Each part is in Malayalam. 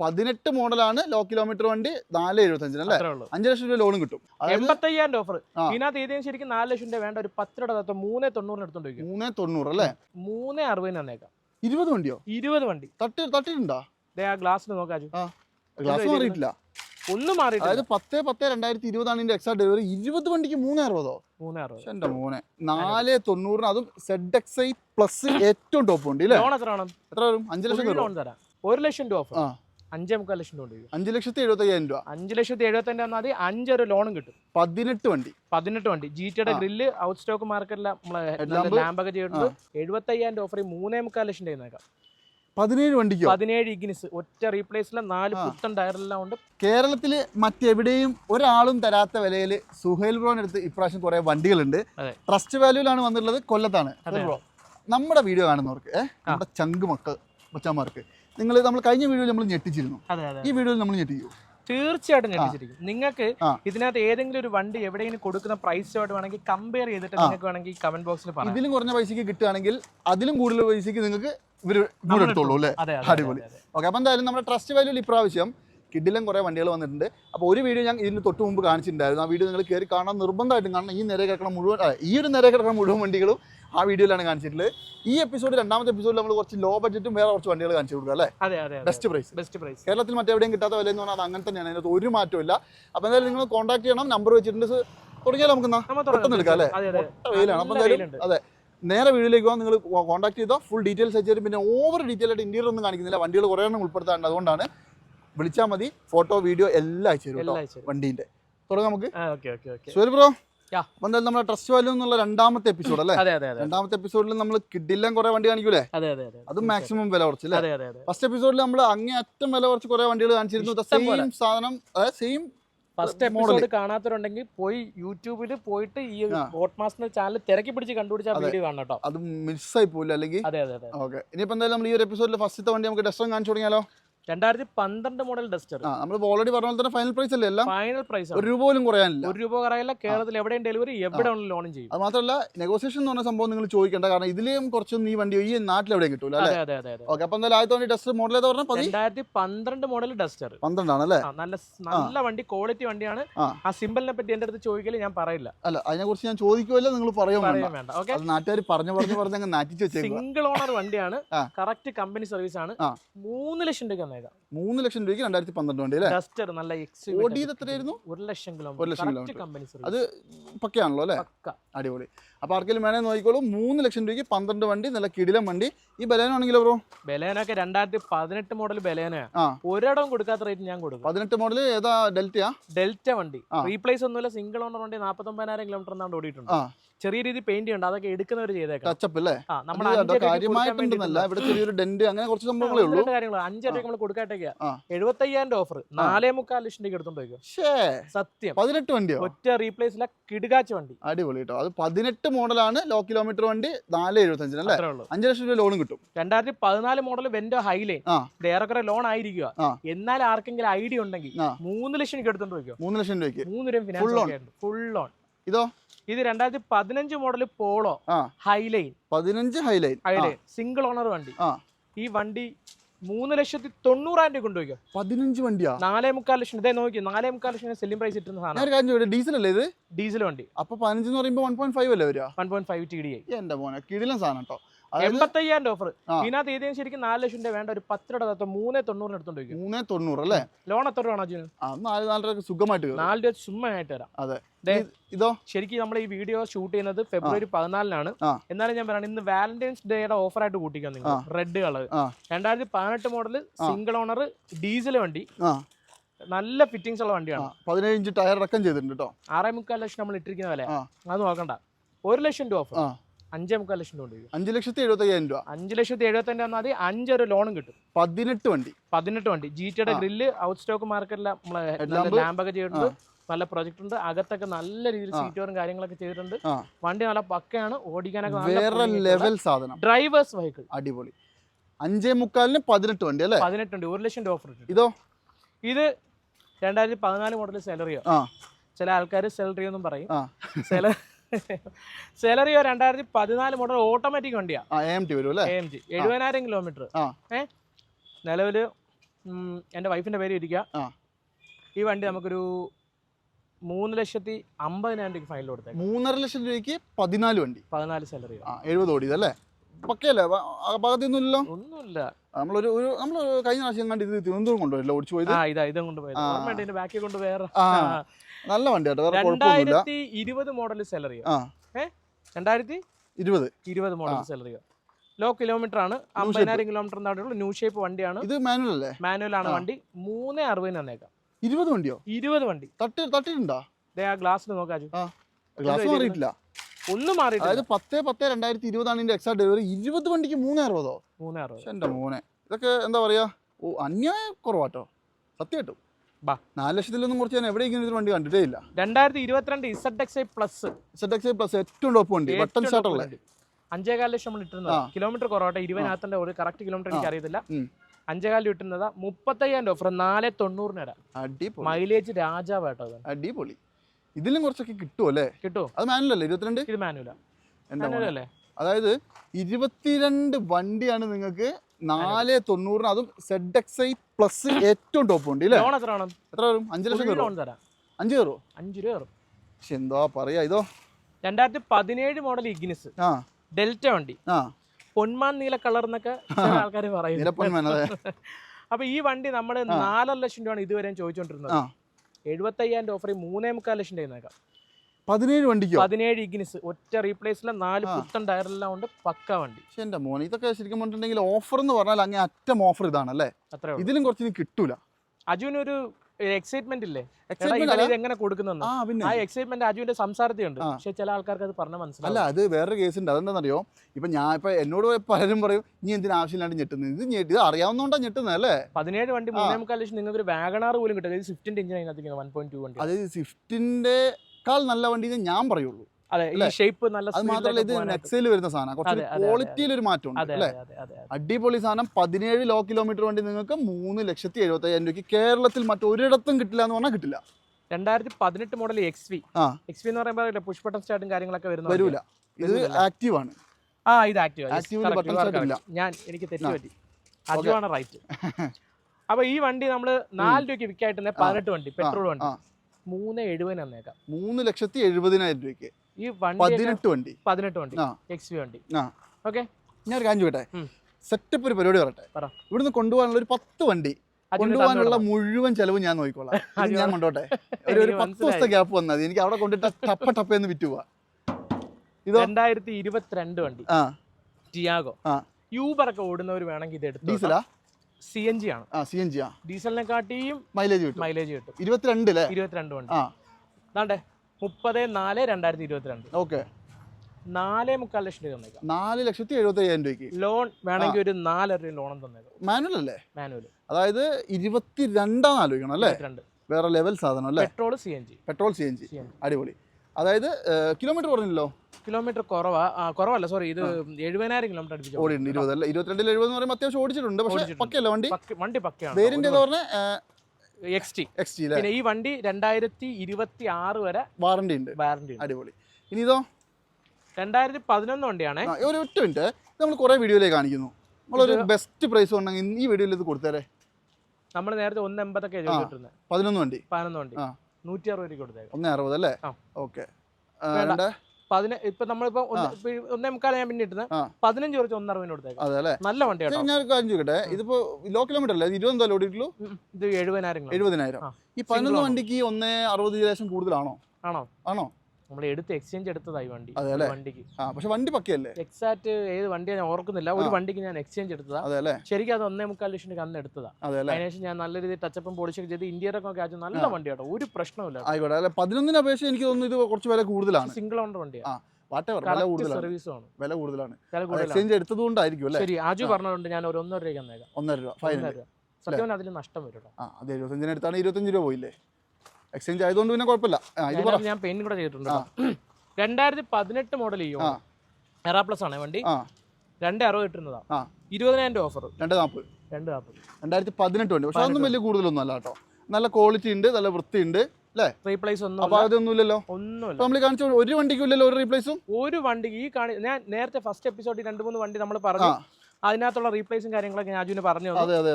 പതിനെട്ട് മോഡലാണ് ലോ കിലോമീറ്റർ വണ്ടി നാല് എഴുപത്തഞ്ചിന് അല്ലേ? അഞ്ചു ലക്ഷം രൂപ ലോണും കിട്ടും. എൺപത്തയ്യായിരം ഓഫർ. ഇതിനകത്ത് ഏതെങ്കിലും ശരിക്കും നാല് ലക്ഷം രൂപ വേണ്ട ഒരു പത്ത് രൂപ തത്വം മൂന്നേ തൊണ്ണൂറിന് എടുത്തോണ്ട് മൂന്നേ തൊണ്ണൂറ് അല്ലേ? മൂന്നേ അറുപതിന് തന്നേക്കാം. ഇരുപത് വണ്ടിയോ? ഇരുപത് വണ്ടി. തട്ടി തട്ടിയിട്ടുണ്ടോ? ഗ്ലാസ്സിൽ നോക്കാച്ചു ഗ്ലാസ് മാറിയിട്ടില്ല. ഒന്നും മാറി അതായത് പത്ത് പത്ത് രണ്ടായിരത്തി ഇരുപതാണ് ഇതിന്റെ എക്സാ ഡെലിവറി ഇരുപത് വണ്ടിക്ക് മൂന്ന് അറുപതോ? മൂന്നേ എന്റെ മോനെ. നാല് തൊണ്ണൂറിന് അതും സെഡ് എക്സ് ഐ പ്ലസ് ഏറ്റവും ടോപ്പ് വണ്ടി അല്ലേ? ലോൺ എത്ര വേണം? എത്ര വരും? അഞ്ച് ലക്ഷം ലോൺ തരാം. ഒരു ലക്ഷം രൂപ ഓഫർ അഞ്ചേ മുക്കാൽ ലക്ഷം രൂപ അഞ്ചു ലക്ഷത്തി എഴുപത്തി അയ്യായിരം രൂപ. അഞ്ച് ലക്ഷത്തി എഴുപത്തഞ്ച് തന്നാൽ മതി. അഞ്ചൊരു ലോണും കിട്ടും. പതിനെട്ട് വണ്ടി. പതിനെട്ട് വണ്ടി. ജി ടിയുടെ ഗ്രില്ല് ഔട്ട് സ്റ്റോക്ക് മാർക്കറ്റിലെ നമ്മളെ. ലാമ്പൊക്കെ ചെയ്തിട്ടുണ്ട്. എഴുപത്തി അയ്യായിരം ഓഫർ മൂന്നേ മുക്കാൽ ലക്ഷം ചെയ്യുന്നേക്കാം. പതിനേഴ് വണ്ടിക്കോ? പതിനേഴ് ഇഗ്നിസ് ഒറ്റ റീപ്ലേസിലെ നാല്. പുത്തൻ ടയറെല്ലാം ഉണ്ട്. കേരളത്തിൽ മറ്റെവിടെയും ഒരാളും തരാത്ത വിലയിൽ സുഹേൽ ബ്രോന്റെ അടുത്ത് ഇപ്രാവശ്യം കുറെ വണ്ടികളുണ്ട്. ട്രസ്റ്റ് വാല്യൂലാണ് വന്നിട്ടുള്ളത് കൊല്ലത്താണ്. നമ്മുടെ വീഡിയോ കാണുന്നവർക്ക് ഏഹ് നമ്മുടെ ചങ്ക് മക്കൾ മച്ചാന്മാർക്ക് നിങ്ങൾ നമ്മൾ കഴിഞ്ഞ വീഡിയോയിൽ നമ്മൾ ഞെട്ടിച്ചിരുന്നു. ഈ വീഡിയോയിൽ നമ്മൾ ഞെട്ടിക്കൂ? തീർച്ചയായിട്ടും ഞെട്ടിച്ചിരിക്കും. നിങ്ങൾക്ക്. ഇതിനകത്ത് ഏതെങ്കിലും ഒരു വണ്ടി എവിടെയെങ്കിലും കൊടുക്കുന്ന പ്രൈസുമായിട്ട് വേണമെങ്കിൽ കമ്പയർ ചെയ്തിട്ട് നിങ്ങൾക്ക് വേണമെങ്കിൽ കമന്റ് ബോക്സിൽ പറയാം. ഇതിലും കുറഞ്ഞ പൈസക്ക് കിട്ടുകയാണെങ്കിൽ അതിലും കൂടുതൽ പൈസക്ക് നിങ്ങൾക്ക് ഇവർ എടുത്തോളൂ അല്ലേ? അടിപൊളി. ഓക്കെ അപ്പോൾ എന്തായാലും നമ്മുടെ ട്രസ്റ്റ് വാല്യൂ ഇപ്രാവശ്യം കിഡിലും കുറേ വണ്ടികൾ വന്നിട്ടുണ്ട്. അപ്പോൾ ഒരു വീഡിയോ ഞാൻ ഇതിന് തൊട്ട് മുമ്പ് കാണിച്ചിട്ടുണ്ടായിരുന്നു. ആ വീഡിയോ നിങ്ങൾ കയറി കാണാൻ നിർബന്ധമായിട്ടും കാണണം. ഈ നിര കിടക്കണം മുഴുവൻ ഈ ഒരു നിര കിടക്കണം മുഴുവൻ വണ്ടികളും ആ വീഡിയോയിലാണ് കാണിച്ചിട്ടുള്ളത്. ഈ എപ്പിസോഡ് രണ്ടാമത്തെ എപ്പിസോഡിൽ നമ്മൾ കുറച്ച് ലോ ബഡ്ജറ്റും വേറെ കുറച്ച് വണ്ടികൾ കാണിച്ചു കൊടുക്കുക അല്ലേ? അതെ അതെ ബെസ്റ്റ് പ്രൈസ് ബെസ്റ്റ് പ്രൈസ് കേരളത്തിൽ മറ്റെവിടെയും കിട്ടാത്ത വില എന്ന് പറഞ്ഞാൽ അത് അങ്ങനെ തന്നെയാണ്. അതിനകത്ത് ഒരു മാറ്റമില്ല അപ്പോൾ എന്തായാലും നിങ്ങൾ കോൺടാക്ട് ചെയ്യണം. നമ്പർ വെച്ചിട്ടുണ്ട്. തുടങ്ങിയാൽ നമുക്ക് പെട്ടെന്ന് എടുക്കാം അല്ലേ? വെയിലാണ്. എന്തായാലും അതെ. നേരെ വീഡിയോയിലേക്ക് പോകാൻ നിങ്ങൾ കോൺടാക്ട് ചെയ്തോ. ഫുൾ ഡീറ്റെയിൽസ് അയച്ചു തരും. പിന്നെ ഓവർ ഡീറ്റെയിൽ ആയിട്ട് ഇന്റീരിയർ ഒന്നും കാണിക്കുന്നില്ല. വണ്ടികൾ കുറേ എണ്ണം ഉൾപ്പെടുത്താണ്ട് അതുകൊണ്ടാണ് വിളിച്ചാൽ മതി. ഫോട്ടോ വീഡിയോ എല്ലാം അയച്ചു തരും വണ്ടീന്റെ തുടങ്ങാം നമുക്ക്. ബ്രോ. എന്തായാലും നമ്മുടെ ട്രസ്റ്റ് വാല്യൂ എന്നുള്ള രണ്ടാമത്തെ എപ്പിസോഡ് അല്ലേ? രണ്ടാമത്തെ എപ്പിസോഡിൽ നമ്മൾ കിഡില്ലാം കുറെ വണ്ടി കാണിക്കൂലേ? അത് മാക്സിമം വില കുറച്ച് അല്ലേ? ഫസ്റ്റ് എപ്പിസോഡിൽ നമ്മൾ അങ്ങേ അറ്റം വില കുറച്ച് കുറെ വണ്ടികൾ കാണിച്ചിരുന്നു. സെയിം സാധനം അതായത് സെയിം ഫസ്റ്റ്. എപ്പിസോഡ് കാണാത്തവരുണ്ടെങ്കിൽ പോയി യൂട്യൂബിൽ പോയിട്ട് ഈ. ഹോട്ട് മാസ്റ്റർ ചാനൽ തിരക്കി പിടിച്ച് കണ്ടുപിടിച്ച വീഡിയോ കാണണം കേട്ടോ. അത് മിസ്സായി പോയില്ല അല്ലെങ്കിൽ? അതെ അതെ അതെ ഓക്കെ ഇനിയിപ്പോ എന്തായാലും നമ്മൾ ഈ ഒരു എപ്പിസോഡിൽ ഫസ്റ്റത്തെ വണ്ടി നമുക്ക് ടെസ്റ്റ് കാണിച്ചു തുടങ്ങിയാലോ? രണ്ടായിരത്തി പന്ത്രണ്ട് മോഡൽ ഡസ്റ്റർ നമ്മൾ ഓൾറെഡി പറഞ്ഞ പോലെ തന്നെ ഫൈനൽ പ്രൈസ് അല്ലേ എല്ലാം? ഫൈനൽ പ്രൈസ് ഒരു രൂപ പോലും കുറയാനില്ല. ഒരു രൂപ കുറയില്ല കേരളത്തിൽ എവിടെയും ഡെലിവറി എവിടെ ലോണും ചെയ്യും. അത് മാത്രമല്ല നെഗോസിയേഷൻ എന്ന് പറഞ്ഞ സംഭവം നിങ്ങൾ ചോദിക്കേണ്ട. കാരണം ഇതിലും കുറച്ചൊന്നും ഈ വണ്ടി ഈ നാട്ടിൽ എവിടെയും കിട്ടൂല അല്ലേ? അതെ അതെ അതെ ഓക്കെ അപ്പോൾ എന്തായാലും ആദ്യത്തെ വണ്ടി ടെസ്റ്റ് മോഡൽ ഏതാ പറഞ്ഞാൽ രണ്ടായിരത്തി പന്ത്രണ്ട് മോഡൽ ഡസ്റ്റർ പന്ത്രണ്ടാണ് അല്ലേ? നല്ല നല്ല വണ്ടി ക്വാളിറ്റി വണ്ടിയാണ്. ആ. സിമ്പിളിനെ പറ്റി എന്റെ അടുത്ത് ചോദിക്കൽ ഞാൻ പറയില്ല. അല്ല അതിനെക്കുറിച്ച് ഞാൻ ചോദിക്കുമല്ലോ നിങ്ങൾ പറയാൻ വേണ്ട. ഓക്കെ നാട്ടുകാർ പറഞ്ഞു പറഞ്ഞു പറഞ്ഞ് അങ്ങ് നാറ്റിച്ച് വെച്ചേക്കുക സിംഗിൾ ഓണർ വണ്ടിയാണ്. കറക്റ്റ് കമ്പനി സർവീസ് ആണ്. മൂന്ന് ലക്ഷം രൂപ തന്നേക്കാം മൂന്ന് ലക്ഷം രൂപയ്ക്ക് രണ്ടായിരത്തി പന്ത്രണ്ട് വണ്ടി അല്ലേ? ഡസ്റ്റർ നല്ല ഓടിയത് എത്രയായിരുന്നു? ഒരു ലക്ഷം ഒരു കിലോമീറ്റർ ലക്ഷം കിലോമീറ്റർ. കമ്പനി അത് പക്കയാണല്ലോ അല്ലേ? അടിപൊളി. അപ്പോൾ ആർക്കെങ്കിലും വേണേൽ നോക്കിക്കോളൂ. മൂന്ന് ലക്ഷം രൂപയ്ക്ക് പന്ത്രണ്ട് വണ്ടി നല്ല കിടിലം വണ്ടി. ഈ ബലേനാണെങ്കിലോ ബ്രോ? ബലേനൊക്കെ രണ്ടായിരത്തി പതിനെട്ട് മോഡൽ ബലേന ഒരിടവും കൊടുക്കാത്ത റേറ്റ് ഞാൻ കൊടുക്കും. പതിനെട്ട് മോഡൽ ഏതാ? ഡെൽറ്റയാ? ഡെൽറ്റ വണ്ടി. റീപ്ലേസ് ഒന്നുമില്ല സിംഗിൾ ഓണർ വണ്ടി നാൽപ്പത്തൊമ്പതിനായിരം കിലോമീറ്റർ എന്നാണ് ഓടിയിട്ടുണ്ട്. ചെറിയ രീതി പെയിന്റ് ഉണ്ട് അതൊക്കെ എടുക്കുന്നവർ ചെയ്തേക്കാം. ടച്ചപ്പ് അല്ലേ? കാര്യമായിട്ടുണ്ടെന്നല്ല ഇവിടെ ചെറിയൊരു ഡെന്റ് അങ്ങനെ കുറച്ച് സംഭവങ്ങളേ ഉള്ളൂ. കാര്യങ്ങൾ അഞ്ചര നമ്മൾ കൊടുക്കാട്ടേക്കാ. എഴുപത്തയ്യായിരം ഓഫർ നാലേ മുക്കാൽ ലക്ഷം രൂപ എടുത്തോണ്ട് സത്യം. പതിനെട്ട് വണ്ടിയോ? ഒറ്റ റീപ്ലേസിലെ കിടുകാച്ച വണ്ടി. അടിപൊളി കേട്ടോ. അത് പതിനെട്ട് മോഡലാണ് ലോ കിലോമീറ്റർ വണ്ടി നാല് എഴുപത്തഞ്ചിന് അല്ലേ? അഞ്ചു ലക്ഷം രൂപ ലോണും കിട്ടും. രണ്ടായിരത്തി പതിനാല് മോഡൽ വെന്റോ ഹൈലൈൻ ആ. ഏറെക്കുറെ ലോൺ ആയിരിക്കുക എന്നാൽ ആർക്കെങ്കിലും ഐഡിയ ഉണ്ടെങ്കിൽ. മൂന്ന് ലക്ഷം രൂപ എടുത്തോണ്ട് പോയിക്കോ. മൂന്ന് ലക്ഷം രൂപയ്ക്ക്. മൂന്ന് രൂപ. ഫിനാൻസ് ഫുൾ ലോൺ ഇതോ? ഇത് രണ്ടായിരത്തി പതിനഞ്ച് മോഡൽ പോളോ ഹൈലൈൻ പതിനഞ്ച് ഹൈലൈൻ ഹൈലൈൻ സിംഗിൾ ഓണർ വണ്ടി. ഈ വണ്ടി മൂന്ന് ലക്ഷത്തി തൊണ്ണൂറായിരം രൂപ കൊണ്ടുപോയി പതിനഞ്ച് വണ്ടിയാ? നാലേ മുക്കാൽ ലക്ഷം. ഇതേ നോക്കി നാലേ മുക്കാൽ ലക്ഷം സെല്ലിംഗ് പ്രൈസ് ഇട്ടുന്ന സാധനം. ഡീസൽ അല്ലേ ഇത്? ഡീസൽ വണ്ടി. അപ്പൊ പതിനഞ്ച് എന്ന് പറയുമ്പോൾ വൺ പോയിന്റ് ഫൈവ് അല്ലേ വരിക? One point five T D എന്റെ മോനെ കിടിലം സാധനം കേട്ടോ എൺപത്തയ്യായിരം ഓഫർ. ഇതിനകത്ത് ഏതെങ്കിലും ശരിക്കും നാല് ലക്ഷം രൂപ വേണ്ട ഒരു പത്ത് രൂപ തത്വം മൂന്നേ തൊണ്ണൂറിന് എടുത്തോണ്ട് മൂന്നേ തൊണ്ണൂറ് അല്ലേ? ലോൺ എത്ര രൂപ അജിന്? നാല് നാലര സുഖമായിട്ട് നാല് രൂപ ചുമ്മാ ആയിട്ട് തരാം. അതെ. ഇതോ ശരിക്കും നമ്മൾ ഈ വീഡിയോ ഷൂട്ട് ചെയ്യുന്നത് ഫെബ്രുവരി പതിനാലിനാണ്. എന്നാലും ഞാൻ പറയുന്നത് ഇന്ന് വാലന്റൈൻസ് ഡേയുടെ ഓഫർ ആയിട്ട് കൂട്ടിക്കാം നിങ്ങൾ. റെഡ് കളർ രണ്ടായിരത്തി പതിനെട്ട് മോഡൽ സിംഗിൾ ഓണർ ഡീസൽ വണ്ടി. നല്ല ഫിറ്റിംഗ്സ് ഉള്ള വണ്ടിയാണ്. പതിനേഴ് ഇഞ്ച് ടയർ അടക്കം ചെയ്തിട്ടുണ്ട് കേട്ടോ ആറേ മുക്കാൽ ലക്ഷം നമ്മൾ ഇട്ടിരിക്കുന്ന വില. അത് നോക്കണ്ട. ഒരു ലക്ഷം രൂപ ഓഫർ അഞ്ചേ മുക്കാൽ ലക്ഷം രൂപ അഞ്ച് ലക്ഷത്തി എഴുപത്തി അയ്യായിരം രൂപ. അഞ്ച് ലക്ഷത്തി എഴുപത്തഞ്ച് തന്നാൽ മതി. അഞ്ചൊരു ലോണും കിട്ടും. പതിനെട്ട് വണ്ടി. പതിനെട്ട് വണ്ടി. ജി ടിയുടെ. ഗ്രില്ല് ഔട്ട് സ്റ്റോക്ക് മാർക്കറ്റിലെ നമ്മളെ. ലാമ്പൊക്കെ ചെയ്തിട്ടുണ്ട്. നല്ല പ്രൊജക്ട് ഉണ്ട്. അകത്തൊക്കെ നല്ല രീതിയിൽ. സീറ്റോറും കാര്യങ്ങളൊക്കെ ചെയ്തിട്ടുണ്ട്. വണ്ടി നല്ല പക്കയാണ്. ഓടിക്കാനൊക്കെ വേറെ ലെവൽ സാധനം. ഡ്രൈവേഴ്സ് വെഹിക്കിൾ അടിപൊളി. അഞ്ചേ മുക്കാലിന് പതിനെട്ട് വണ്ടി അല്ലേ? പതിനെട്ടുണ്ട് ഒരു ലക്ഷം രൂപ ഓഫർ ഇതോ? ഇത് രണ്ടായിരത്തി പതിനാല് മോഡൽ സെലറിയോ ചില ആൾക്കാർ സെലറിയോ എന്നും പറയും. സെല സെലറിയോ രണ്ടായിരത്തി പതിനാല് മോഡൽ ഓട്ടോമാറ്റിക് വണ്ടിയാ. ആ എം വരും അല്ലേ? എ എം എഴുപതിനായിരം കിലോമീറ്റർ ആ. ഏ? നിലവിൽ എന്റെ എന്റെ വൈഫിന്റെ പേര് ഇരിക്കുക ആ. ഈ വണ്ടി നമുക്കൊരു മൂന്ന് ലക്ഷത്തി അമ്പതിനായിരം രൂപയ്ക്ക് ഫൈനൽ കൊടുത്തേ മൂന്നര ലക്ഷം രൂപയ്ക്ക് പതിനാല് വണ്ടി. പതിനാല് സാലറി ആ എഴുപത് ഓടിയതല്ലേ? പക്കയല്ലേ? ഭാഗത്തൊന്നും ഇല്ലല്ലോ? ഒന്നുമില്ല. നമ്മളൊരു ഒരു നമ്മൾ കഴിഞ്ഞ പ്രാവശ്യം കണ്ട് ഇത് തിരുവനന്തപുരം കൊണ്ടുപോയല്ലോ ഓടിച്ചു പോയത്? ബാക്കി കൊണ്ട് വേറെ. നല്ല വണ്ടി കേട്ടോ വേറെ കുഴപ്പമൊന്നുമില്ല. ഇരുപത് മോഡൽ സാലറി ആ. രണ്ടായിരത്തി ഇരുപത്. ഇരുപത് മോഡൽ സാലറി ലോ കിലോമീറ്റർ ആണ്. അമ്പതിനായിരം കിലോമീറ്റർ നാടുള്ള ന്യൂ ഷേപ്പ് വണ്ടിയാണ്. ഇത് മാനുവൽ അല്ലേ? മാനുവൽ ആണ് വണ്ടി. മൂന്ന് അറുപതിന് വന്നേക്കാം ഇരുപത് വണ്ടിയോ? ഇരുപത് വണ്ടി. തട്ടി തട്ടിയിട്ടുണ്ടോ? ഗ്ലാസ്സിൽ നോക്കാച്ചു ഗ്ലാസ് അറിയിട്ടില്ല. മാറിയിട്ടില്ല ഒന്നും മാറിയിട്ട് അതായത് പത്ത് പത്ത് രണ്ടായിരത്തി ഇരുപതാണ് ഇതിന്റെ എക്സാ ഡെലിവറി ഇരുപത് വണ്ടിക്ക് മൂന്ന് അറുപതോ മൂന്ന് അറുപത് എന്റെ മോനെ. ഇതൊക്കെ എന്താ പറയാ? ഓ അന്യായ കുറവാട്ടോ. സത്യമായിട്ടും. നാല് ലക്ഷത്തിലൊന്നും കുറച്ച് ഞാൻ എവിടെയെങ്കിലും ഒരു വണ്ടി കണ്ടിട്ടേ ഇല്ല. രണ്ടായിരത്തി ഇരുപത്തിരണ്ട് Z X I plus Z X I plus ഏറ്റവും ടോപ്പ് വണ്ടി ബട്ടൺ ഷാട്ടുള്ള അഞ്ചേകാൽ ലക്ഷം നമ്മൾ ഇട്ടുന്നത് കിലോമീറ്റർ കുറവാട്ടെ. ഇരുപതിനകത്തിന്റെ ഒരു കറക്റ്റ് കിലോമീറ്റർ എനിക്ക് അറിയത്തില്ല. അഞ്ചേകാലിൽ ഇട്ടുന്നത് മുപ്പത്തയ്യായിരം ഓഫർ നാല് തൊണ്ണൂറിന് അടിപൊളി. മൈലേജ് രാജാവാട്ടോ അടിപൊളി. ഇതിലും കുറച്ചൊക്കെ കിട്ടുമോ അല്ലേ? കിട്ടുമോ അത് മാനുവലല്ലേ ഇരുപത്തിരണ്ട്? ഇത് മാനുവല എന്റെ മാനുവൽ മോനെ? അല്ലേ? അതായത് ഇരുപത്തിരണ്ട് വണ്ടിയാണ് നിങ്ങൾക്ക് നാല് തൊണ്ണൂറിന് അതും സെഡ് എക്സ് ഐ പ്ലസ് ഏറ്റവും ടോപ്പ് ഉണ്ട് ലോൺ എത്ര വേണം എത്ര വരും? അഞ്ച് ലക്ഷം അഞ്ചു ലോൺ തരാം. അഞ്ച് കയറുമോ അഞ്ച് രൂപ കയറും പക്ഷെ എന്തോ പറയാ? ഇതോ? രണ്ടായിരത്തി പതിനേഴ് മോഡൽ ഇഗ്നിസ് ആ. ഡെൽറ്റ വണ്ടി. ആ. പൊന്മാൻ നീല കളർ എന്നൊക്കെ ആൾക്കാർ പറയും അപ്പൊ ഈ വണ്ടി നമ്മൾ നാലര ലക്ഷം രൂപയാണ് ഇതുവരെയും ചോദിച്ചോണ്ടിരുന്നത്. എഴുപത്തയ്യായിരം ഓഫർ മൂന്നേ മുക്കാൽ ലക്ഷം രൂപ പതിനേഴ് വണ്ടി പതിനേഴ് ഇഗ്നിസ് ഒറ്റ റീപ്ലേസിലെ നാല്. പുത്തൻ ടയറെല്ലാം ഉണ്ട് പക്ക വണ്ടി. എന്റെ മോൻ ഇതൊക്കെ ശരിക്കും പറഞ്ഞിട്ടുണ്ടെങ്കിൽ ഓഫർ എന്ന് പറഞ്ഞാൽ അങ്ങേ അറ്റം ഓഫർ ഇതാണ് അല്ലേ ഇതിലും കുറച്ച് കിട്ടൂല. അജുവിന് ഒരു എക്സൈറ്റ്മെന്റ് ഇല്ലേ? എങ്ങനെ ആ എക്സൈറ്റ്മെന്റ് അജുവിന്റെ സംസാരത്തിലുണ്ട്. പക്ഷെ ചില ആൾക്കാർക്ക് അത് പറഞ്ഞ അല്ല അത് വേറൊരു കേസ് ഉണ്ട്. അതെന്താണെന്നറിയോ ഇപ്പൊ ഞാൻ ഇപ്പൊ എന്നോട് പലരും പറയും നീ എന്തിനാ ആവശ്യമില്ലാണ്ട് ഞെട്ടുന്നത് ഇത് ഞെട്ടി ഇത് അറിയാവുന്നതുകൊണ്ടാണ് ഞെട്ടുന്നത് അല്ലേ? പതിനേഴ് വണ്ടി മൂന്നേ മുക്കാൽ ലക്ഷം നിങ്ങൾക്ക് ഒരു വാഗണാർ പോലും കിട്ടും. സ്വിഫ്റ്റിന്റെ എഞ്ചിൻ അതിനകത്ത് വൺ പോയിന്റ് ടു വണ്ടി. അതായത് സ്വിഫ്റ്റിന്റെ കാൾ നല്ല വണ്ടി ഞാൻ പറയുള്ളൂ. അതെ ഈ ഷേപ്പ് നല്ല അത് മാത്രമല്ല ഇത് നെക്സയിൽ വരുന്ന സാധനം. കുറച്ച് ക്വാളിറ്റിയിൽ ഒരു മാറ്റം അതെ അല്ലേ. അടിപൊളി സാധനം. പതിനേഴ് ലോ കിലോമീറ്റർ വണ്ടി നിങ്ങൾക്ക് മൂന്ന് ലക്ഷത്തി എഴുപത്തി അയ്യായിരം രൂപയ്ക്ക് കേരളത്തിൽ മറ്റൊരിടത്തും കിട്ടില്ല എന്ന് പറഞ്ഞാൽ കിട്ടില്ല. രണ്ടായിരത്തി പതിനെട്ട് model X V X V എന്ന് പറയുമ്പോൾ പുഷ് ബട്ടൺ സ്റ്റാർട്ടും കാര്യങ്ങളൊക്കെ വരുന്നു വരൂല. ഇത്. ആക്റ്റീവ് ആണ്. ആ ഇത് ആക്റ്റീവ് ആക്റ്റീവ് ബട്ടൺ ഇല്ല. ഞാൻ എനിക്ക് തെറ്റ് പറ്റി. അജുവാണ് റൈറ്റ് അപ്പൊ ഈ വണ്ടി നമ്മൾ നാല് രൂപയ്ക്ക് വിൽക്കായിട്ട് പതിനെട്ട് വണ്ടി പെട്രോൾ വണ്ടി. മൂന്ന് എഴുപതിന് തന്നേക്കാം. മൂന്ന് ലക്ഷത്തി എഴുപതിനായിരം രൂപയ്ക്ക്. ഈ വണ്ടി പതിനെട്ട് വണ്ടി. പതിനെട്ട് വണ്ടി. എക്സ് വി വണ്ടി. ആ. ഓക്കെ. ഞാൻ ഒരു കാര്യം ചോട്ടെ സെറ്റപ്പ് ഒരു പരിപാടി പറയട്ടെ? പറ. ഇവിടുന്ന് കൊണ്ടുപോകാനുള്ള ഒരു പത്ത് വണ്ടി കൊണ്ടുപോകാനുള്ള മുഴുവൻ ചെലവ് ഞാൻ നോക്കിക്കോളാം. ഞാൻ കൊണ്ടോട്ടെ ഒരു ഒരു പത്ത് ദിവസത്തെ ഗ്യാപ്പ് വന്നാൽ എനിക്ക് അവിടെ കൊണ്ടിട്ട് ടപ്പ ടപ്പയെന്ന് വിറ്റ് പോവാ ഇതോ? രണ്ടായിരത്തി ഇരുപത്തിരണ്ട് വണ്ടി. ആ. ടിയാഗോ. ആ. യൂബർ ഒക്കെ ഓടുന്നവർ വേണമെങ്കിൽ ഇത് എടുത്തു ഡീസലാ? സി എൻ ജി ആണ്. ആ സി എൻ ജി ആ. ഡീസലിനെക്കാട്ടിയും മൈലേജ് കിട്ടും. മൈലേജ് കിട്ടും. ഇരുപത്തിരണ്ട് അല്ലേ ഇരുപത്തിരണ്ട് ഉണ്ട് ആ. അതാണ്ടേ മുപ്പത് നാല് രണ്ടായിരത്തി ഇരുപത്തിരണ്ട് ഓക്കെ. നാല് മുക്കാൽ ലക്ഷം രൂപ തന്നേക്കാം. നാല് ലക്ഷത്തി എഴുപത്തി അയ്യായിരം രൂപയ്ക്ക്. ലോൺ വേണമെങ്കിൽ ഒരു നാലര രൂപ ലോണും തന്നേക്കാം. മാനുവൽ അല്ലേ? മാനുവൽ. അതായത് ഇരുപത്തി രണ്ടാം ആലോചിക്കണം അല്ലേ? വേറെ ലെവൽ സാധനം അല്ലേ? Petrol C N G petrol C N G അടിപൊളി. അതായത് കിലോമീറ്റർ പറഞ്ഞല്ലോ കിലോമീറ്റർ കുറവാ. കുറവല്ല സോറി ഇത് എഴുപതിനായിരം കിലോമീറ്റർ അടിപ്പിച്ചു ഓടിയിട്ടുണ്ട് ഇരുപത് അല്ല ഇരുപത്തിരണ്ടിൽ എഴുപത് എന്ന് പറയുമ്പോൾ അത്യാവശ്യം ഓടിച്ചിട്ടുണ്ട് പക്ഷേ. പക്കയല്ല വണ്ടി? വണ്ടി പക്കയാണ്. വേരിയന്റ് ഏതാ പറഞ്ഞാൽ എക്സ് ടി. എക്സ് ജി അല്ലേ? പിന്നെ ഈ വണ്ടി രണ്ടായിരത്തി ഇരുപത്തി ആറ് വരെ വാറണ്ടി ഉണ്ട്. വാറണ്ടി അടിപൊളി. ഇനി ഇതോ? രണ്ടായിരത്തി പതിനൊന്ന് വണ്ടിയാണേ. ഒരു ഒറ്റ മിനിറ്റ്. നമ്മൾ കുറേ വീഡിയോയിലേ കാണിക്കുന്നു. നമ്മളൊരു ബെസ്റ്റ് പ്രൈസ് ഉണ്ടെങ്കിൽ ഈ വീഡിയോയിൽ ഇത് കൊടുത്തേരെ. നമ്മൾ നേരത്തെ ഒന്ന് എൺപതൊക്കെ പതിനൊന്ന് വണ്ടി. പതിനൊന്ന് വണ്ടി. നൂറ്റി അറുപത് രൂപ കൊടുത്തേക്കാം. ഒന്ന് അറുപത് അല്ലേ. ഓക്കെ. പതിന ഇപ്പൊ നമ്മളിപ്പോ ഒന്ന് മുക്കാൽ ഞാൻ പിന്നെ ഇട്ടുന്നത്. പതിനഞ്ച് കുറച്ച് ഒന്ന് അറുപതിന് കൊടുത്തേക്കാം നല്ല വണ്ടിയാണ് ഞാൻ ഒരു കാര്യം ചോദിക്കട്ടെ. ഇതിപ്പോ ലോ കിലോമീറ്റർ അല്ലേ? ഇരുപതെന്തോ ഓടിയിട്ടുള്ളൂ? ഇത് എഴുപതിനായിരം. എഴുപതിനായിരം. ഈ പതിനൊന്ന്. വണ്ടിക്ക് ഒന്ന് അറുപത് കൂടുതലാണോ? ആണോ? ആണോ? നമ്മൾ എടുത്ത് എക്സ്ചേഞ്ച് എടുത്തതായി വണ്ടി. വണ്ടിക്ക്. പക്ഷെ വണ്ടി പക്കയല്ലേ? എക്സാക്ട് ഏത് വണ്ടിയാണ് ഞാൻ ഓർക്കുന്നില്ല. ഒരു വണ്ടിക്ക് ഞാൻ എക്സ്ചേഞ്ച് എടുത്തതാ. ശരിക്കും അത് ഒന്നേ മുക്കാൽ ലക്ഷം അന്ന് എടുത്തതാ. അതെ അതിനുശേഷം ഞാൻ നല്ല രീതിയിൽ ടച്ചപ്പും പോളിഷൊക്കെ ചെയ്ത് ഇന്ത്യയുടെ ഒക്കെ ആച്ചു നല്ല. വണ്ടി കേട്ടോ. ഒരു പ്രശ്നമില്ല ആയിക്കോട്ടെ. പതിനൊന്നിന് അപേക്ഷ എനിക്ക് തോന്നുന്നു ഇത് കുറച്ച് വില കൂടുതലാണ്. സിംഗിൾ ഓണർ വണ്ടിയാണ് വില കൂടുതലാണ്. വില കൂടുതലാണ്. എക്സ്ചേഞ്ച് എടുത്തത് കൊണ്ടായിരിക്കും അല്ലേ? ശരി ആജു. പറഞ്ഞതുകൊണ്ട് ഞാൻ ഒരു ഒന്നര രൂപ ഒന്നര രൂപ. സത്യം അതിൽ നഷ്ടം വരും എഴുപത്തഞ്ചിന് എടുത്താണ്. ഇരുപത്തഞ്ച് രൂപ പോയില്ലേ? എക്സ്ചേഞ്ച് ആയതുകൊണ്ട് പിന്നെ കുഴപ്പമില്ല. ആ ഇത് പറ. അതിനകത്ത് ഞാൻ പെയിന്റ് കൂടെ ചെയ്തിട്ടുണ്ട് കേട്ടോ. രണ്ടായിരത്തി പതിനെട്ട് മോഡൽ ആ. എറാ പ്ലസ് ആണ് വണ്ടി. ആ. രണ്ട് അറുപത് ഇട്ടുന്നതാ ആ. ഇരുപതിനായിരം രൂപ ഓഫർ രണ്ട് നാൽപ്പത് രണ്ട് നാൽപ്പത് രണ്ടായിരത്തി പതിനെട്ട് വണ്ടി. പക്ഷെ അതൊന്നും വലിയ കൂടുതലൊന്നും അല്ല കേട്ടോ. നല്ല ക്വാളിറ്റി ഉണ്ട് നല്ല വൃത്തിയുണ്ട് റീപ്ലേസ് അപ്പൊ ഒന്നും അതൊന്നും ഇല്ലല്ലോ ഒന്നുമില്ല. നമ്മൾ കാണിച്ച ഒരു വണ്ടിക്കും ഇല്ലല്ലോ ഒരു റീപ്ലേസും ഒരു വണ്ടി ഈ കാണി ഞാൻ നേരത്തെ ഫസ്റ്റ് എപ്പിസോഡിൽ രണ്ട് മൂന്ന് വണ്ടി നമ്മൾ ആ. പറഞ്ഞു. അതിനകത്തുള്ള റീപ്ലേസും കാര്യങ്ങളൊക്കെ ഞാൻ അജുവിന് പറഞ്ഞു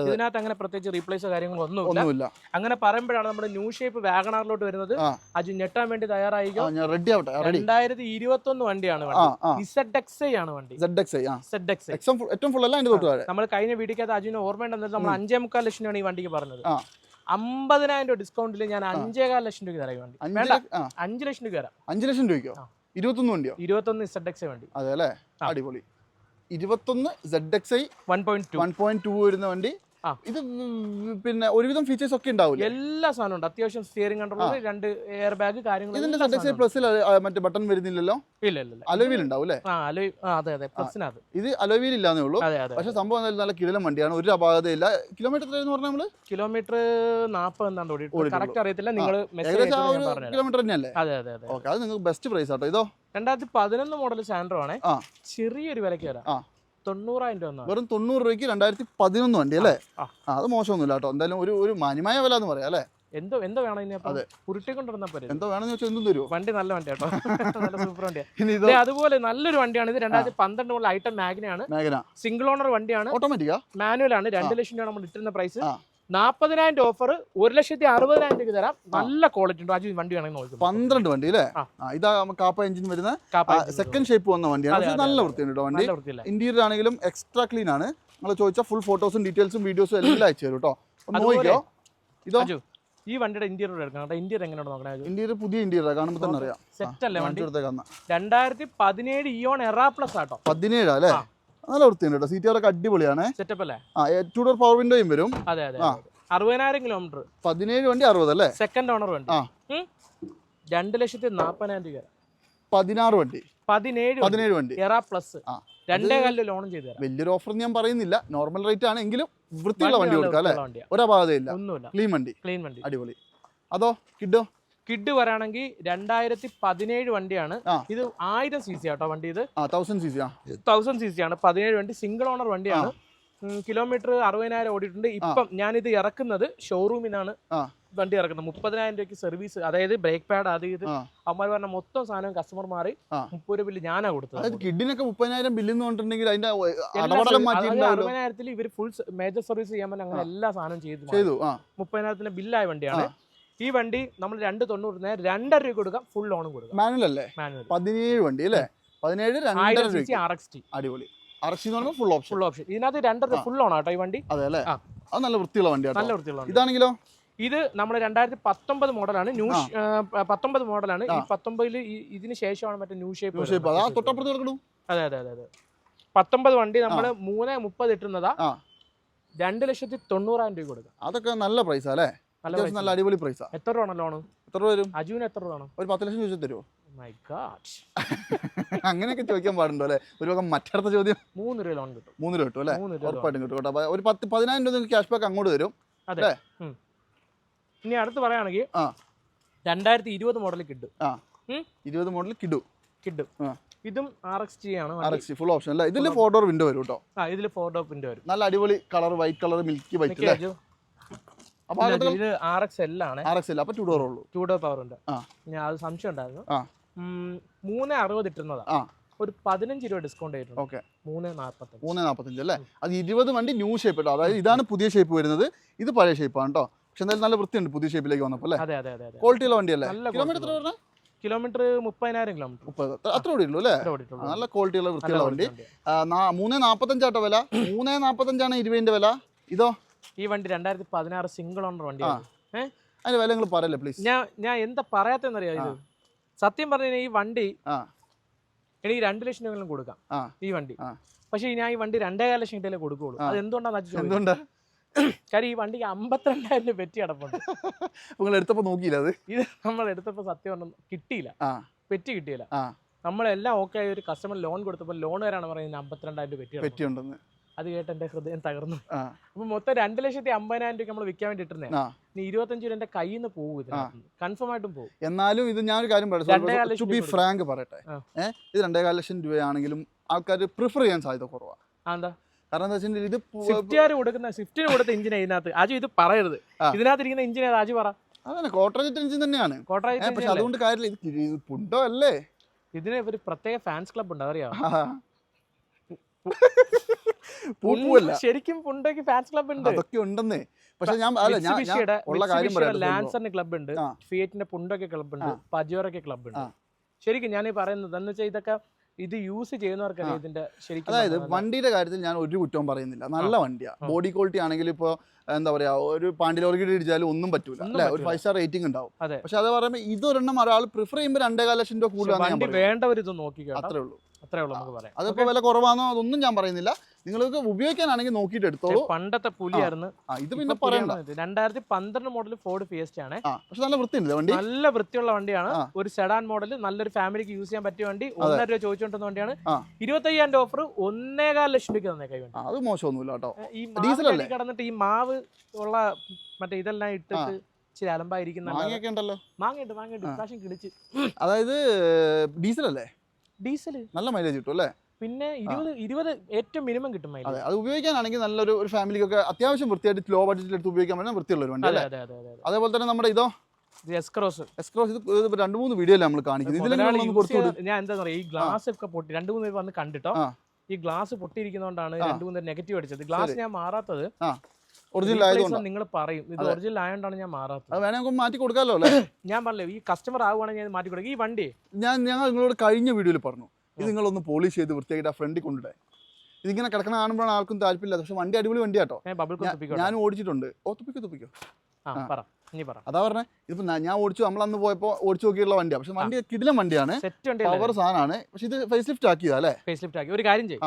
ഇതിനകത്ത് അങ്ങനെ പ്രത്യേകിച്ച് റീപ്ലേസ് കാര്യങ്ങളോ ഒന്നുമില്ല. അങ്ങനെ പറയുമ്പോഴാണ് നമ്മുടെ ന്യൂ ഷേപ്പ് വാഗണാറിലോട്ട് വരുന്നത്. അജു ഞെട്ടാൻ വേണ്ടി തയ്യാറായി തയ്യാറായിക്കോ റെഡി ആവട്ടെ രണ്ടായിരത്തി ഇരുപത്തി ഒന്ന് വണ്ടിയാണ് വണ്ടി. ഏറ്റവും ഫുൾ അല്ല? നമ്മൾ കഴിഞ്ഞ വീടിക്കകത്ത് അജുവിന് ഓർമ്മയുണ്ടെന്നത് നമ്മൾ അഞ്ചേ മുക്കാൽ ലക്ഷം രൂപയാണ് ഈ വണ്ടിക്ക് പറഞ്ഞത്. അമ്പതിനായിരം രൂപ ഡിസ്കൗണ്ടിൽ ഞാൻ അഞ്ചേകാൽ ലക്ഷം രൂപ തരാം വണ്ടി. അഞ്ച് വേണ്ട അഞ്ച് ലക്ഷം രൂപ തരാം. അഞ്ച് ലക്ഷം രൂപയ്ക്കോ. ഇരുപത്തൊന്ന് വണ്ടിയോ? ഇരുപത്തൊന്ന് ഇസഡ് എക്സ് വണ്ടി. അതെ അല്ലേ? അടിപൊളി. ഇരുപത്തൊന്ന് Z X I one point one point two വരുന്ന വണ്ടി. ഇത് പിന്നെ ഒരുവിധം ഫീച്ചേഴ്സ് ഒക്കെ ഉണ്ടാവില്ല എല്ലാ സാധനവും ഉണ്ട്. അത്യാവശ്യം സ്റ്റിയറിംഗ് കൺട്രോൾ രണ്ട് എയർ ബാഗ് കാര്യങ്ങൾ ഇതിന്റെ എല്ലാ സെഡ് എക്സ് പ്ലസിൽ മറ്റേ ബട്ടൺ വരുന്നില്ലല്ലോ. ഇല്ല ഇല്ല അലോവിൽ അലോവിയിൽ ഉണ്ടാവും അല്ലേ? ആ അലോ ആ അതെ അതെ പ്ലസിനകത്ത് ഇത് അലോവിയിൽ ഇല്ലാന്നേ ഉള്ളൂ. അതെ അതെ പക്ഷെ സംഭവം നല്ല കിടിലം വണ്ടിയാണ്. ഒരു അപാകതയില്ല. കിലോമീറ്റർ എത്രയെന്ന് പറഞ്ഞാൽ നമ്മൾ? കിലോമീറ്റർ നാൽപ്പത് എന്താണ്ട് ഓടി. കറക്റ്റ് അറിയത്തില്ല. നിങ്ങൾ കിലോമീറ്റർ തന്നെയല്ലേ? അതെ അതെ അതെ. ഓക്കെ അത് നിങ്ങൾക്ക് ബെസ്റ്റ് പ്രൈസ് ആട്ടോ. ഇതോ? രണ്ടായിരത്തി പതിനൊന്ന് മോഡൽ സാൻഡ്രോ ആണ്. ചെറിയൊരു വിലക്ക് വരാം. ആ. തൊണ്ണൂറായിരം രൂപ വെറും തൊണ്ണൂറ് രൂപയ്ക്ക് രണ്ടായിരത്തി പതിനൊന്ന് വണ്ടി അല്ലേ? അത് മോശമൊന്നുമില്ല കേട്ടോ. എന്തായാലും ഒരു ഒരു മാന്യമായ വില എന്ന് പറയാം അല്ലേ? എന്തോ എന്തോ വേണം ഇനി അതെ. ഉരുട്ടിക്കൊണ്ടിരുന്ന പോലെ എന്തോ വേണമെന്ന് വെച്ചാൽ എന്തും തരുമോ വണ്ടി നല്ല വണ്ടി കേട്ടോ. നല്ല സൂപ്പർ വണ്ടിയാണ് അതുപോലെ നല്ലൊരു വണ്ടിയാണ് ഇത്. രണ്ടായിരത്തി പന്ത്രണ്ട് മുതൽ ഐറ്റം മാഗ്നയാണ്. സിംഗിൾ ഓണർ വണ്ടിയാണ്. ഓട്ടോമാറ്റിക്കാ മാനുവൽ ആണ്. രണ്ട് ലക്ഷം രൂപ നമ്മൾ ഇട്ടിരുന്ന പ്രൈസ്. നാൽപ്പതിനായിരം രൂപ ഓഫർ ഒരു ലക്ഷത്തി അറുപതിനായിരം രൂപ തരാം. നല്ല ക്വാളിറ്റി ഉണ്ട്. അജു വണ്ടി വേണമെങ്കിൽ നോക്കി പന്ത്രണ്ട് വണ്ടി അല്ലേ? ഇതാ കാപ്പ എഞ്ചിൻ വരുന്ന സെക്കൻഡ് ഷേപ്പ് വന്ന വണ്ടിയാണ്. നല്ല വൃത്തി വൃത്തിയുണ്ട് കേട്ടോ വണ്ടി. ഇന്റീരിയർ ആണെങ്കിലും എക്സ്ട്രാ ക്ലീൻ ആണ്. നിങ്ങൾ ചോദിച്ചാൽ ഫുൾ ഫോട്ടോസും ഡീറ്റെയിൽസും വീഡിയോസും എല്ലാം അയച്ചു തരും കേട്ടോ നോക്കിയോ ഇതോ? ഈ വണ്ടിയുടെ ഇന്റീരിയർ എടുക്കണം ഇന്ത്യ ഇന്റീരിയർ എങ്ങനെയാണ് നോക്കണത് ഇന്റീരിയർ പുതിയ ഇന്റീരിയർ കാണുമ്പോൾ തന്നെ അറിയാം. സെറ്റ് അല്ലേ വണ്ടി? രണ്ടായിരത്തി പതിനേഴ് ഇയോൺ എറാ പ്ലസ് ആട്ടോ പതിനേഴാ അല്ലേ. നല്ല വൃത്തിയുണ്ട് കേട്ടോ. ഒക്കെ അടിപൊളിയാണ്. സെറ്റപ്പ് അല്ലേ? ആ ടു ഡോർ പവർ വിൻഡോയും വരും. അതെ അതെ ആ. അറുപതിനായിരം കിലോമീറ്റർ പതിനേഴ് വണ്ടി അറുപത് അല്ലേ? സെക്കൻഡ് ഓണർ വണ്ടി. ആ. രണ്ട് ലക്ഷത്തി നാപ്പതിനായിരം രൂപ. പതിനാറ് വണ്ടി. പതിനേഴ് പതിനേഴ് വണ്ടി. എറാ പ്ലസ് ആ. രണ്ടേ കാലിൽ ലോൺ ചെയ്ത് തരാം. വലിയൊരു ഓഫർ ഞാൻ പറയുന്നില്ല. നോർമൽ റേറ്റ് ആണ് എങ്കിലും വൃത്തിയുള്ള വണ്ടി കൊടുക്കാം അല്ലേ? ഒരു വണ്ടിയാ. ഒന്നുമില്ല. ക്ലീൻ വണ്ടി. ക്ലീൻ വണ്ടി. അടിപൊളി. അതോ കിഡോ കിഡ് വരാണെങ്കിൽ രണ്ടായിരത്തി പതിനേഴ് വണ്ടിയാണ് ഇത് ആയിരം സി സി ആട്ടോ വണ്ടി ഇത്. തൗസൻഡ് സി സി ആ. തൗസൻഡ് സി സി ആണ്. പതിനേഴ് വണ്ടി സിംഗിൾ ഓണർ വണ്ടിയാണ്. കിലോമീറ്റർ അറുപതിനായിരം ഓടിയിട്ടുണ്ട്. ഇപ്പം ഞാനിത് ഇറക്കുന്നത് ഷോറൂമിനാണ്. വണ്ടി ഇറക്കുന്നത്. മുപ്പതിനായിരം രൂപയ്ക്ക് സർവീസ് അതായത് ബ്രേക്ക് പാഡ് അത് ഇത്. അമ്മ പറഞ്ഞ മൊത്തം സാധനം കസ്റ്റമർ മാറി. മുപ്പത് രൂപ ബില്ല് ഞാനാ കൊടുത്തത്. കിഡിനൊക്കെ മുപ്പതിനായിരം ബില്ലെന്ന് പറഞ്ഞിട്ടുണ്ടെങ്കിൽ അതിന്റെ അറുപതിനായിരത്തിൽ ഇവർ ഫുൾ മേജർ സർവീസ് ചെയ്യാൻ അങ്ങനെ എല്ലാ സാധനവും ചെയ്തു മുപ്പതിനായിരത്തിന്റെ ബില്ലായ വണ്ടിയാണ്. ഈ വണ്ടി നമ്മൾ രണ്ട് തൊണ്ണൂറിന് രണ്ടര രൂപ കൊടുക്കാം ഫുൾ ഓണും കൊടുക്കാം. മാനുവൽ അല്ലേ? മാനുവൽ പതിനേഴ് വണ്ടി അല്ലേ? പതിനേഴ് രണ്ടര അടിപൊളി. ഫുൾ ഓപ്ഷൻ ഫുൾ ഓപ്ഷൻ ഇതിനകത്ത് രണ്ടര. ഫുൾ ഓൺ ആട്ടോ ഈ വണ്ടി? അതെ അല്ലേ? അത് നല്ല വൃത്തിയുള്ള വണ്ടി നല്ല വൃത്തിയുള്ള ഇതാണെങ്കിലോ? ഇത് നമ്മൾ രണ്ടായിരത്തി പത്തൊമ്പത് മോഡലാണ്. ന്യൂ. പത്തൊമ്പത് മോഡലാണ്. ഈ. പത്തൊമ്പതിൽ ഇതിന് ശേഷമാണ് മറ്റേ ന്യൂ ഷേപ്പ് അതാ അതെ അതെ അതെ പത്തൊമ്പത് വണ്ടി നമ്മൾ മൂന്ന് മുപ്പത് ഇട്ടുന്നതാ. രണ്ട് ലക്ഷത്തി തൊണ്ണൂറായിരം രൂപ കൊടുക്കാം. അതൊക്കെ നല്ല പ്രൈസാ അല്ലേ? അത്യാവശ്യം നല്ല അടിപൊളി പ്രൈസാ എത്ര രൂപ ലോണ് എത്ര രൂപ വരും? അജുവിന് എത്ര രൂപ ഒരു പത്ത് ലക്ഷം ചോദിച്ചു തരുമോ ഗാഡ് അങ്ങനെയൊക്കെ ചോദിക്കാൻ പാടുണ്ടോ അല്ലേ? ഒരു വകം മറ്റടുത്ത ചോദ്യം. മൂന്ന് രൂപ ലോൺ കിട്ടും. മൂന്ന് രൂപ കിട്ടും അല്ലേ. ഉറപ്പായിട്ടും കിട്ടും കേട്ടോ. ഒരു പത്ത് പതിനായിരം രൂപ നിങ്ങൾക്ക് ക്യാഷ് ബാക്ക് അങ്ങോട്ട് തരും. അല്ലേ? ഇനി അടുത്ത് പറയുകയാണെങ്കിൽ ആ. രണ്ടായിരത്തി ഇരുപത് മോഡൽ കിട്ടും. ആ. ഇരുപത് മോഡൽ കിട്ടും. കിട്ടും. ആ. ഇതും ആർ എക്സ് ജി ആണ് ആർ എക്സ് ഫുൾ ഓപ്ഷൻ അല്ലേ? ഇതിൽ ഫോർ ഡോർ വിൻഡോ വരും കേട്ടോ. ആ ഇതിൽ ഫോർ ഡോർ വിൻഡോ വരും. നല്ല അടിപൊളി colour white colour milky white അല്ലേ അജു. അപ്പൊ ഇല്ല, അതൊക്കെ അജു, ഇത് ആർ എക്സ് എൽ ആണ്. ആർ എക്സ് എൽ അപ്പൊ ടു ഡോർ ഉള്ളൂ. ടൂ ഡോർ പവർ ഉണ്ട്. ആ. ഞാൻ അത് സംശയം ഉണ്ടായിരുന്നു. മൂന്ന് അറുപത്. ഒരു പതിനഞ്ച് രൂപ ഡിസ്കൗണ്ട് ആയിട്ടുണ്ട്. ഓക്കെ. മൂന്ന് നാൽപ്പത്തഞ്ച് മൂന്ന് നാൽപ്പത്തഞ്ച് അല്ലേ? അത് ഇരുപത് വണ്ടി ന്യൂ ഷേപ്പ് കേട്ടോ അതായത് ഇതാണ് പുതിയ ഷേപ്പ് വരുന്നത്. ഇത് പഴയ ഷേപ്പാണ് കേട്ടോ പക്ഷെ എന്തായാലും നല്ല വൃത്തിയുണ്ട് പുതിയ ഷേപ്പിലേക്ക് വന്നപ്പോൾ അല്ലേ? അതെ അതെ അതെ ക്വാളിറ്റിയുള്ള വണ്ടിയല്ലേ? കിലോമീറ്റർ പറഞ്ഞാൽ കിലോമീറ്റർ മുപ്പതിനായിരം കിലോമീറ്റർ മുപ്പത്. അത്ര- കൂടി ഉള്ളു അല്ലേ? നല്ല ക്വാളിറ്റിയുള്ള വൃത്തിയുള്ള വണ്ടി. മൂന്ന് നാൽപ്പത്തഞ്ചാട്ടോ വില. മൂന്ന് നാൽപ്പത്തഞ്ചാണ് ഇരുപതിന്റെ വില. ഇതോ? ഈ വണ്ടി രണ്ടായിരത്തി പതിനാറ് സിംഗിൾ ഓണർ വണ്ടി അതിന്റെ വില നിങ്ങൾ പറയല്ലേ പ്ലീസ് ഞാൻ ഞാൻ എന്താ പറയാത്തെന്നറിയാം ഇത്? സത്യം പറഞ്ഞു ഈ വണ്ടി എനിക്ക് രണ്ട് ലക്ഷം രൂപയെങ്കിലും കൊടുക്കാം ഈ വണ്ടി. പക്ഷെ ഞാൻ ഈ വണ്ടി രണ്ടേകാല ലക്ഷം കിട്ടിയാലേ കൊടുക്കുള്ളൂ. അത് എന്തുകൊണ്ടാന്ന് കാര്യം ഈ വണ്ടിക്ക് അമ്പത്തിരണ്ടായിരം രൂപ പെറ്റി കിടപ്പുണ്ട്. നിങ്ങൾ നോക്കിയില്ല അത്? ഇത് നമ്മൾ എടുത്തപ്പോൾ സത്യം ഒന്നും കിട്ടിയില്ല. പെറ്റി കിട്ടിയില്ല. നമ്മളെല്ലാം ഓക്കെ ആയി. ഒരു കസ്റ്റമർ ലോൺ കൊടുത്തപ്പോൾ ലോൺ വരാണ് പറയുന്നത് അമ്പത്തിരണ്ടായിരം രൂപ പെറ്റി പറ്റിയുണ്ടെന്ന് അത് കേട്ട് എന്റെ ഹൃദയം തകർന്നു. അപ്പൊ മൊത്തം രണ്ട് ലക്ഷത്തി അമ്പതിനായിരം രൂപ നമ്മൾ വിൽക്കാൻ വേണ്ടി ഇട്ടിരുന്നേ. ഇനി ഇരുപത്തഞ്ച് രൂപ എന്റെ കയ്യിൽ നിന്ന് പോകും കൺഫേം ആയിട്ടും പോകും. എന്നാലും ഇത് ഞാൻ ഒരു കാര്യം ബി ഫ്രാങ്ക് പറയട്ടെ. ഇത് രണ്ടേകാൽ ലക്ഷം രൂപയാണെങ്കിലും ആൾക്കാർ പ്രിഫർ ചെയ്യാൻ സാധ്യത കുറവാണ് എന്താ? കാരണം എന്താ ഇത് സ്വിഫ്റ്റുകാർ കൊടുക്കുന്ന സ്വിഫ്റ്റിന് കൊടുത്ത എഞ്ചിൻ ഇതിനകത്ത്. ആജു ഇത് പറയരുത്. ഇതിനകത്ത് ഇരിക്കുന്ന എഞ്ചിൻ ഏതാ? ആജു പറ. അതന്നെ കോട്ടറേറ്റ് എഞ്ചിൻ തന്നെയാണ്. പക്ഷെ അതുകൊണ്ട് കാര്യമില്ല. ഇത് പുണ്ടോ അല്ലേ? ഇതിന് ഒരു പ്രത്യേക ഫാൻസ് ക്ലബ് ഉണ്ട് അറിയാം ആ. പൂപ്പുമല്ല ശരിക്കും പുണ്ടോയ്ക്ക് ഫാൻസ് ക്ലബ് ഉണ്ട്. അതൊക്കെ ഉണ്ടെന്നേ. പക്ഷെ ഞാൻ അല്ല ഞാൻ- ഉള്ള കാര്യം പറയാം ലാൻസറിന് ക്ലബ് ഉണ്ട്. ഫിയറ്റിന്റെ പുണ്ടൊക്കെ ക്ലബ് ഉണ്ട്. പജിയോറൊക്കെ ക്ലബ് ഉണ്ട്. ശരിക്കും ഞാൻ ഈ പറയുന്നത് എന്ന് വെച്ചാൽ ഇതൊക്കെ ഇത് യൂസ് ചെയ്യുന്നവർക്കറിയാം? ഇതിന്റെ ശരിക്കും അതായത് വണ്ടിയുടെ കാര്യത്തിൽ ഞാൻ ഒരു കുറ്റവും പറയുന്നില്ല. നല്ല വണ്ടിയാ. ബോഡി ക്വാളിറ്റി ആണെങ്കിൽ ഇപ്പോൾ എന്താ പറയാ ഒരു പാണ്ടിലോറിക്കിട്ട് ഇടിച്ചാലും ഒന്നും പറ്റൂല. അല്ലേ? ഒരു. ഫൈവ് സ്റ്റാർ റേറ്റിംഗ് ഉണ്ടാവും. പക്ഷെ അത് പറയുമ്പോൾ ഇതൊരെണ്ണം ഒരാൾ പ്രിഫർ ചെയ്യുമ്പോൾ രണ്ടേകാല ലക്ഷം രൂപ കൂടുതലാണ് വേണ്ടവരിത് നോക്കി അത്രേ ഉള്ളൂ. അത്രേ ഉള്ളൂ നമുക്ക് പറയാം. അതിപ്പോ വില കുറവാണോ അതൊന്നും ഞാൻ പറയുന്നില്ല. നിങ്ങൾക്ക് ഉപയോഗിക്കാനാണെങ്കിൽ നോക്കിയിട്ട് എടുത്തോളൂ. പണ്ടത്തെ പുലിയായിരുന്നു. ഇത് പിന്നെ പറയണ്ട. രണ്ടായിരത്തി പന്ത്രണ്ട് മോഡൽ ഫോർഡ് ഫിയസ്റ്റ് ആണ്. പക്ഷെ നല്ല വൃത്തിയുണ്ട് വണ്ടി. നല്ല വൃത്തിയുള്ള വണ്ടിയാണ്. ഒരു സെഡാൻ മോഡൽ നല്ലൊരു ഫാമിലിക്ക് യൂസ് ചെയ്യാൻ പറ്റിയ വണ്ടി. ഒന്നര രൂപ ചോദിച്ചുകൊണ്ടിരുന്ന വണ്ടിയാണ്. ഇരുപത്തയ്യായിരം ഓഫർ ഒന്നേകാൽ ലക്ഷം രൂപയ്ക്ക് തന്നെ കൈ വണ്ടി. ആ, അത് മോശമൊന്നുമില്ല കേട്ടോ. ഈ ഡീസൽ കടന്നിട്ട് ഈ മാവ് ഉള്ള മറ്റേ ഇതെല്ലാം ഇട്ടിട്ട് ഇച്ചിരി അലമ്പായിരിക്കുന്ന മാങ്ങയൊക്കെ ഉണ്ടല്ലോ. മാങ്ങയുണ്ട് മാങ്ങയിട്ട് ആ. കിടിച്ച്. അതായത് ഡീസൽ അല്ലേ? ഡീസൽ നല്ല മൈലേജ് കിട്ടും അല്ലേ? പിന്നെ ഇരുപത് ഇരുപത് ഏറ്റവും മിനിമം കിട്ടും അതെ അത് ഉപയോഗിക്കാനാണെങ്കിൽ നല്ലൊരു ഒരു ഫാമിലിക്കൊക്കെ അത്യാവശ്യം വൃത്തിയായിട്ട് ലോ ബഡ്ജറ്റിൽ എടുത്ത് ഉപയോഗിക്കാൻ പറ്റുന്ന വൃത്തിയുള്ള ഒരു വണ്ടി അല്ലേ അതെ അതെ അതെ അതേപോലെ തന്നെ നമ്മുടെ ഇതോ? എസ്ക്രോസ് എസ്ക്രോസ് ഇത് രണ്ട് മൂന്ന് വീഡിയോ നമ്മൾ കാണിക്കുന്നത്? ഞാൻ എന്താ പറയാ ഈ ഗ്ലാസ് ഒക്കെ പൊട്ടി രണ്ട് മൂന്ന് പേര് വന്ന് കണ്ടിട്ടോ? ഈ ഗ്ലാസ് പൊട്ടിയിരിക്കുന്നതുകൊണ്ടാണ് രണ്ട് മൂന്ന് നെഗറ്റീവ് അടിച്ചത്. ഗ്ലാസ്. ഞാൻ മാറാത്തത് ഒറിജിനൽ ആയതുകൊണ്ട്. നിങ്ങൾ പറയും. ഇത്. ഒറിജിനൽ ആയതുകൊണ്ടാണ് ഞാൻ മാറാത്തത്. അത് വേണമെങ്കിൽ മാറ്റി കൊടുക്കാമല്ലോ അല്ലേ? ഞാൻ പറഞ്ഞില്ലേ ഈ കസ്റ്റമർ ആവുകയാണെങ്കിൽ ഞാൻ മാറ്റി കൊടുക്കും. ഈ വണ്ടി. ഞാൻ ഞങ്ങൾ നിങ്ങളോട് കഴിഞ്ഞ വീഡിയോയിൽ പറഞ്ഞു. ഇത്. നിങ്ങളൊന്ന് പോളിഷ് ചെയ്ത് വൃത്തിയായിട്ട് ആ ഫ്രണ്ടിൽ കൊണ്ടിടേ ഇതിങ്ങനെ കിടക്കണ കാണുമ്പോഴാണ് ആർക്കും താല്പര്യമില്ല. പക്ഷെ വണ്ടി അടിപൊളി വണ്ടി കേട്ടോ ഞാൻ ഓടിച്ചിട്ടുണ്ട്. ഓ തുപ്പിക്കോ തുപ്പിക്കോ? അതാ പറഞ്ഞേ ഇപ്പൊ ഞാൻ- ഓടിച്ചു. നമ്മൾ അന്ന് പോയപ്പോ ഓടിച്ചു നോക്കിയുള്ള വണ്ടിയാണ് പക്ഷെ വണ്ടി കിടിലം വണ്ടിയാണ്. പവർ സാധനമാണ്. പക്ഷെ ഇത് ഫേസ് ലിഫ്റ്റ് ആക്കിയതാ അല്ലേ? ഫേസ് ലിഫ്റ്റ് ആക്കി. ഒരു കാര്യം ചെയ്യും.